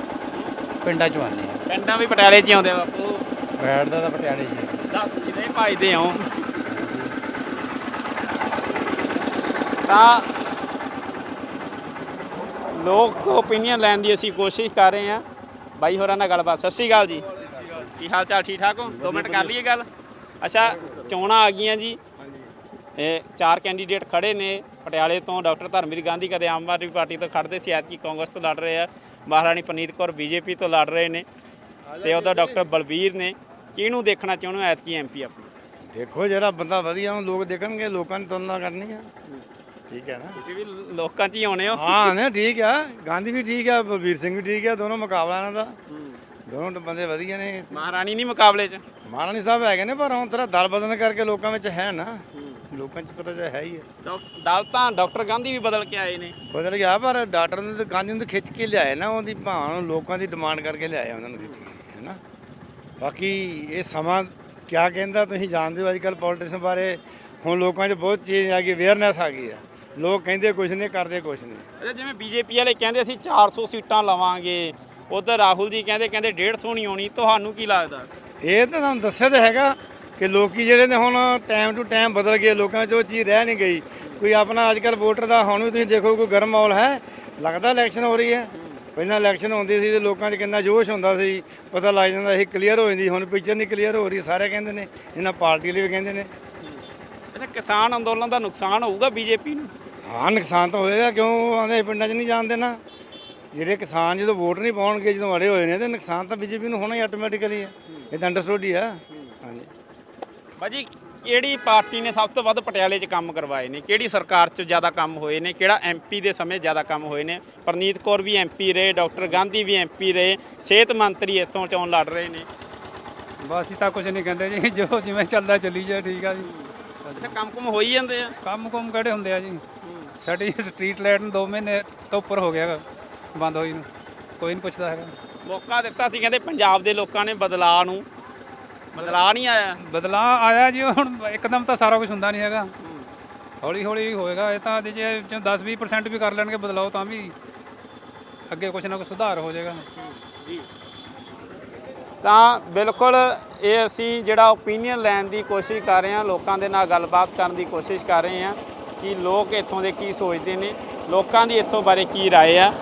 ਪਿੰਡਾਂ 'ਚੋਂ ਆਉਂਦੇ ਆ। ਪਿੰਡਾਂ ਵੀ ਪਟਿਆਲੇ 'ਚ ਹੀ ਆਉਂਦੇ ਆ ਬਾਪੂ। ਬੈਠਦਾ ਤਾਂ ਪਟਿਆਲੇ ਜੀ ਦੱਸ ਕਿਤੇ ਭਾਈਦੇ ਹੋ ਤਾਂ ਲੋਕ ਓਪੀਨੀਅਨ ਲੈਣ ਦੀ ਅਸੀਂ ਕੋਸ਼ਿਸ਼ ਕਰ ਰਹੇ ਹਾਂ। ਬਾਈ ਹੋਰਾਂ ਨਾਲ ਗੱਲਬਾਤ। ਸਤਿ ਸ਼੍ਰੀ ਅਕਾਲ ਜੀ। ਕੀ ਹਾਲ ਚਾਲ? ਠੀਕ ਠਾਕ ਹੋ? 2 ਮਿੰਟ ਕਰ ਲਈਏ ਗੱਲ? ਅੱਛਾ ਚੋਣਾਂ ਆ ਗਈਆਂ ਜੀ। ਇਹ ਚਾਰ ਕੈਂਡੀਡੇਟ ਖੜੇ ਨੇ। ਪਟਿਆਲੇ ਤੋਂ ਡਾਕਟਰ ਧਰਮਵੀਰ ਗਾਂਧੀ ਕਦੇ ਆਮ ਆਦਮੀ ਪਾਰਟੀ ਤੋਂ ਖੜਦੇ ਸੀ ਐਤਕੀ ਕਾਂਗਰਸ ਤੋਂ ਲੜ ਰਹੇ ਆ। ਮਹਾਰਾਣੀ ਪ੍ਰਨੀਤ ਕੌਰ ਬੀਜੇਪੀ ਤੋਂ ਲੜ ਰਹੇ ਨੇ ਤੇ ਉਹਦਾ ਡਾਕਟਰ ਬਲਬੀਰ ਨੇ ਕਿਹਨੂੰ ਦੇਖਣਾ ਚਾਹੁੰਦੇ ਹੋ ਐਤਕੀ ਐਮਪੀ ਆਪਣਾ? ਦੇਖੋ ਜਿਹੜਾ ਬੰਦਾ ਵਧੀਆ ਉਹ ਲੋਕ ਦੇਖਣਗੇ ਲੋਕਾਂ ਨੇ ਤੁਲਨਾ ਕਰਨੀ ਆ। ਠੀਕ ਹੈ ਨਾ? ਤੁਸੀਂ ਵੀ ਲੋਕਾਂ 'ਚ ਹੀ ਆਉਣੇ ਹੋ। ਹਾਂ ਨਾ ਠੀਕ ਆ। ਗਾਂਧੀ ਵੀ ਠੀਕ ਆ ਬਲਬੀਰ ਸਿੰਘ ਵੀ ਠੀਕ ਆ ਦੋਨੋਂ ਮੁਕਾਬਲਾ ਇਹਨਾਂ ਦਾ। ਦੋਨੋਂ ਬੰਦੇ ਵਧੀਆ ਨੇ। ਮਹਾਰਾਣੀ ਨਹੀਂ ਮੁਕਾਬਲੇ 'ਚ? ਮਹਾਰਾਣੀ ਸਾਹਿਬ ਹੈਗੇ ਨੇ ਪਰ ਹੁਣ ਤੇਰਾ ਦਲ ਬਦਲਣ ਕਰਕੇ ਲੋਕਾਂ ਵਿੱਚ ਹੈ ਨਾ। ਲੋਕਾਂ 'ਚ ਪਤਾ ਜਿਹਾ ਹੈ ਹੀ ਹੈ। ਡਾਕ- ਦਲ ਤਾਂ ਡਾਕਟਰ ਗਾਂਧੀ ਵੀ ਬਦਲ ਕੇ ਆਏ ਨੇ। ਬਦਲ ਗਿਆ ਪਰ ਡਾਕਟਰ ਨੇ ਤਾਂ ਗਾਂਧੀ ਨੂੰ ਤਾਂ ਖਿੱਚ ਕੇ ਲਿਆਏ ਨਾ ਉਹਦੀ ਭਾਂ ਨੂੰ ਲੋਕਾਂ ਦੀ ਡਿਮਾਂਡ ਕਰਕੇ ਲਿਆਏ ਉਹਨਾਂ ਨੂੰ ਖਿੱਚ ਕੇ ਹੈ ਨਾ? ਬਾਕੀ ਇਹ ਸਮਾਂ ਕਿਆ ਕਹਿੰਦਾ ਤੁਸੀਂ ਜਾਣਦੇ ਹੋ ਅੱਜ ਕੱਲ ਪੋਲੀਟਿਕਸ ਬਾਰੇ ਹੁਣ ਲੋਕਾਂ 'ਚ ਬਹੁਤ ਚੇਂਜ ਆ ਗਈ ਅਵੇਅਰਨੈਸ ਆ ਗਈ ਆ। ਲੋਕ ਕਹਿੰਦੇ ਕੁਝ ਨਹੀਂ ਕਰਦੇ ਕੁਝ ਨਹੀਂ। ਅੱਛਾ ਜਿਵੇਂ ਬੀਜੇਪੀ ਵਾਲੇ ਕਹਿੰਦੇ ਅਸੀਂ 400 ਸੀਟਾਂ ਲਵਾਂਗੇ ਉਧਰ ਰਾਹੁਲ ਜੀ ਕਹਿੰਦੇ ਕਹਿੰਦੇ 150 ਨਹੀਂ ਆਉਣੀ ਤੁਹਾਨੂੰ ਕੀ ਲੱਗਦਾ? ਇਹ ਤਾਂ ਤੁਹਾਨੂੰ ਦੱਸਿਆ ਤਾਂ ਹੈਗਾ ਕਿ ਲੋਕੀ ਜਿਹੜੇ ਨੇ ਹੁਣ ਟਾਈਮ ਟੂ ਟਾਈਮ ਬਦਲ ਗਏ ਲੋਕਾਂ 'ਚ ਉਹ ਚੀਜ਼ ਰਹਿ ਨਹੀਂ ਗਈ। ਕੋਈ ਆਪਣਾ ਅੱਜ ਕੱਲ ਵੋਟਰ ਦਾ ਹੁਣ ਵੀ ਤੁਸੀਂ ਦੇਖੋ ਕੋਈ ਗਰਮ ਮਾਹੌਲ ਹੈ ਲੱਗਦਾ ਇਲੈਕਸ਼ਨ ਹੋ ਰਹੀ ਹੈ। ਪਹਿਲਾਂ ਇਲੈਕਸ਼ਨ ਹੁੰਦੀ ਸੀ ਤੇ ਲੋਕਾਂ 'ਚ ਕਿੰਨਾ ਜੋਸ਼ ਹੁੰਦਾ ਸੀ ਪਤਾ ਲੱਗ ਜਾਂਦਾ ਸੀ ਕਲੀਅਰ ਹੋ ਜਾਂਦੀ ਹੁਣ ਪਿਕਚਰ ਨਹੀਂ ਕਲੀਅਰ ਹੋ ਰਹੀ ਸਾਰੇ ਕਹਿੰਦੇ ਨੇ ਇਹਨਾਂ ਪਾਰਟੀ ਲਈ ਵੀ ਕਹਿੰਦੇ ਨੇ। ਅੱਛਾ ਕਿਸਾਨ ਅੰਦੋਲਨ ਦਾ ਨੁਕਸਾਨ ਹੋਊਗਾ ਬੀਜੇਪੀ ਨੂੰ? ਹਾਂ ਨੁਕਸਾਨ ਤਾਂ ਹੋਏਗਾ ਕਿਉਂ? ਆਂਦੇ ਪਿੰਡਾਂ 'ਚ ਨਹੀਂ ਜਾਣ ਦੇਣਾ। ਜਿਹੜੇ ਕਿਸਾਨ ਜਦੋਂ ਵੋਟ ਨਹੀਂ ਪਾਉਣਗੇ ਜਦੋਂ ਅੜੇ ਹੋਏ ਨੇ ਤੇ ਨੁਕਸਾਨ ਤਾਂ ਬੀਜੇਪੀ ਨੂੰ ਹੋਣਾ ਹੀ ਆਟੋਮੈਟਿਕਲੀ ਹੈ। ਇਹ ਤਾਂ ਅੰਡਰਸਟੂਡ ਹੀ ਆ ਬਾਜੀ ਕਿਹੜੀ ਪਾਰਟੀ ਨੇ ਸਭ ਤੋਂ ਵੱਧ ਪਟਿਆਲੇ 'ਚ ਕੰਮ ਕਰਵਾਏ ਨੇ? ਕਿਹੜੀ ਸਰਕਾਰ 'ਚ ਜ਼ਿਆਦਾ ਕੰਮ ਹੋਏ ਨੇ? ਕਿਹੜਾ ਐਮਪੀ ਦੇ ਸਮੇਂ ਜ਼ਿਆਦਾ ਕੰਮ ਹੋਏ ਨੇ? ਪ੍ਰਨੀਤ ਕੌਰ ਵੀ ਐਮਪੀ ਰਹੇ ਡਾਕਟਰ ਗਾਂਧੀ ਵੀ ਐਮਪੀ ਰਹੇ ਸਿਹਤ ਮੰਤਰੀ ਇੱਥੋਂ ਚੋਣ ਲੜ ਰਹੇ ਨੇ। ਬਸ ਤਾਂ ਕੁਝ ਨਹੀਂ ਕਹਿੰਦੇ ਜੀ ਜੋ ਜਿਵੇਂ ਚੱਲਦਾ ਚੱਲੀ ਜਾ ਠੀਕ ਆ ਜੀ। ਅੱਛਾ ਕੰਮ ਕੁਮ ਹੋ ਹੀ ਜਾਂਦੇ ਆ? ਕੰਮ ਕੁਮ ਕਿਹੜੇ ਹੁੰਦੇ ਆ ਜੀ? ਸਾਡੀ ਸਟਰੀਟ ਲਾਈਟ ਨੂੰ 2 ਮਹੀਨੇ ਤੋਂ ਉੱਪਰ ਹੋ ਗਿਆ ਬੰਦ ਹੋਈ ਨੂੰ। ਕੋਈ ਨਹੀਂ ਪੁੱਛਦਾ ਹੈਗਾ। ਮੌਕਾ ਦਿੱਤਾ ਸੀ ਕਹਿੰਦੇ ਪੰਜਾਬ ਦੇ ਲੋਕਾਂ ਨੇ ਬਦਲਾਅ ਨੂੰ। ਬਦਲਾਅ ਨਹੀਂ ਆਇਆ ਬਦਲਾ ਆਇਆ ਜੀ ਹੁਣ ਇੱਕਦਮ ਤਾਂ ਸਾਰਾ ਕੁਝ ਹੁੰਦਾ ਨਹੀਂ ਹੈਗਾ ਹੌਲੀ ਹੌਲੀ ਹੋਏਗਾ ਇਹ ਤਾਂ ਇਹਦੇ 'ਚ 10-20% ਵੀ ਕਰ ਲੈਣਗੇ ਬਦਲਾਓ ਤਾਂ ਵੀ ਅੱਗੇ ਕੁਝ ਨਾ ਕੁਝ ਸੁਧਾਰ ਹੋ ਜਾਏਗਾ ਜੀ ਤਾਂ ਬਿਲਕੁਲ ਇਹ ਅਸੀਂ ਜਿਹੜਾ ਓਪੀਨੀਅਨ ਲੈਣ ਦੀ ਕੋਸ਼ਿਸ਼ ਕਰ ਰਹੇ ਹਾਂ ਲੋਕਾਂ ਦੇ ਨਾਲ ਗੱਲਬਾਤ ਕਰਨ ਦੀ ਕੋਸ਼ਿਸ਼ ਕਰ ਰਹੇ ਹਾਂ ਕਿ ਲੋਕ ਇੱਥੋਂ ਦੇ ਕੀ ਸੋਚਦੇ ਨੇ ਲੋਕਾਂ ਦੀ ਇੱਥੋਂ ਬਾਰੇ ਕੀ رائے ਆ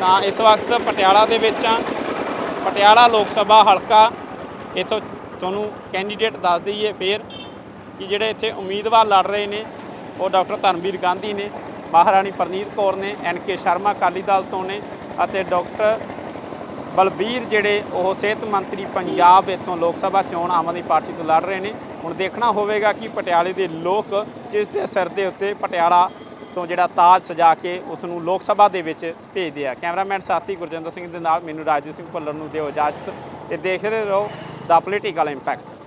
ਤਾਂ ਇਸ ਵਕਤ ਪਟਿਆਲਾ ਦੇ ਵਿੱਚ ਆ ਪਟਿਆਲਾ ਲੋਕ ਸਭਾ ਹਲਕਾ ਇੱਥੋਂ ਤੁਹਾਨੂੰ ਕੈਂਡੀਡੇਟ ਦੱਸ ਦਈਏ ਫੇਰ ਕਿ ਜਿਹੜੇ ਇੱਥੇ ਉਮੀਦਵਾਰ ਲੜ ਰਹੇ ਨੇ, ਉਹ ਡਾਕਟਰ ਧਰਮਵੀਰ ਗਾਂਧੀ ਨੇ, ਮਹਾਰਾਣੀ ਪ੍ਰਨੀਤ ਕੌਰ ਨੇ, ਐਨ ਕੇ ਸ਼ਰਮਾ ਅਕਾਲੀ ਦਲ ਤੋਂ ਨੇ ਅਤੇ ਡਾਕਟਰ ਬਲਬੀਰ ਜਿਹੜੇ ਉਹ ਸਿਹਤ ਮੰਤਰੀ ਪੰਜਾਬ ਇੱਥੋਂ ਲੋਕ ਸਭਾ ਚੋਣ ਆਮ ਆਦਮੀ ਪਾਰਟੀ ਤੋਂ ਲੜ ਰਹੇ ਨੇ। ਹੁਣ ਦੇਖਣਾ ਹੋਵੇਗਾ ਕਿ ਪਟਿਆਲੇ ਦੇ ਲੋਕ ਜਿਸ ਦੇ ਸਿਰ ਦੇ ਉੱਤੇ ਪਟਿਆਲਾ ਤੋਂ ਜਿਹੜਾ ਤਾਜ ਸਜਾ ਕੇ ਉਸ ਨੂੰ ਲੋਕ ਸਭਾ ਦੇ ਵਿੱਚ ਭੇਜਦੇ ਆ। ਕੈਮਰਾਮੈਨ ਸਾਥੀ ਗੁਰਜਿੰਦਰ ਸਿੰਘ ਦੇ ਨਾਲ ਮੈਨੂੰ ਰਾਜਦੀਪ ਸਿੰਘ ਭੁੱਲਰ ਨੂੰ ਦਿਓ ਇਜਾਜ਼ਤ ਤੇ ਦੇਖਦੇ ਰਹੋ, ਦਾ ਪੋਲੀਟੀਕਲ ਇੰਪੈਕਟ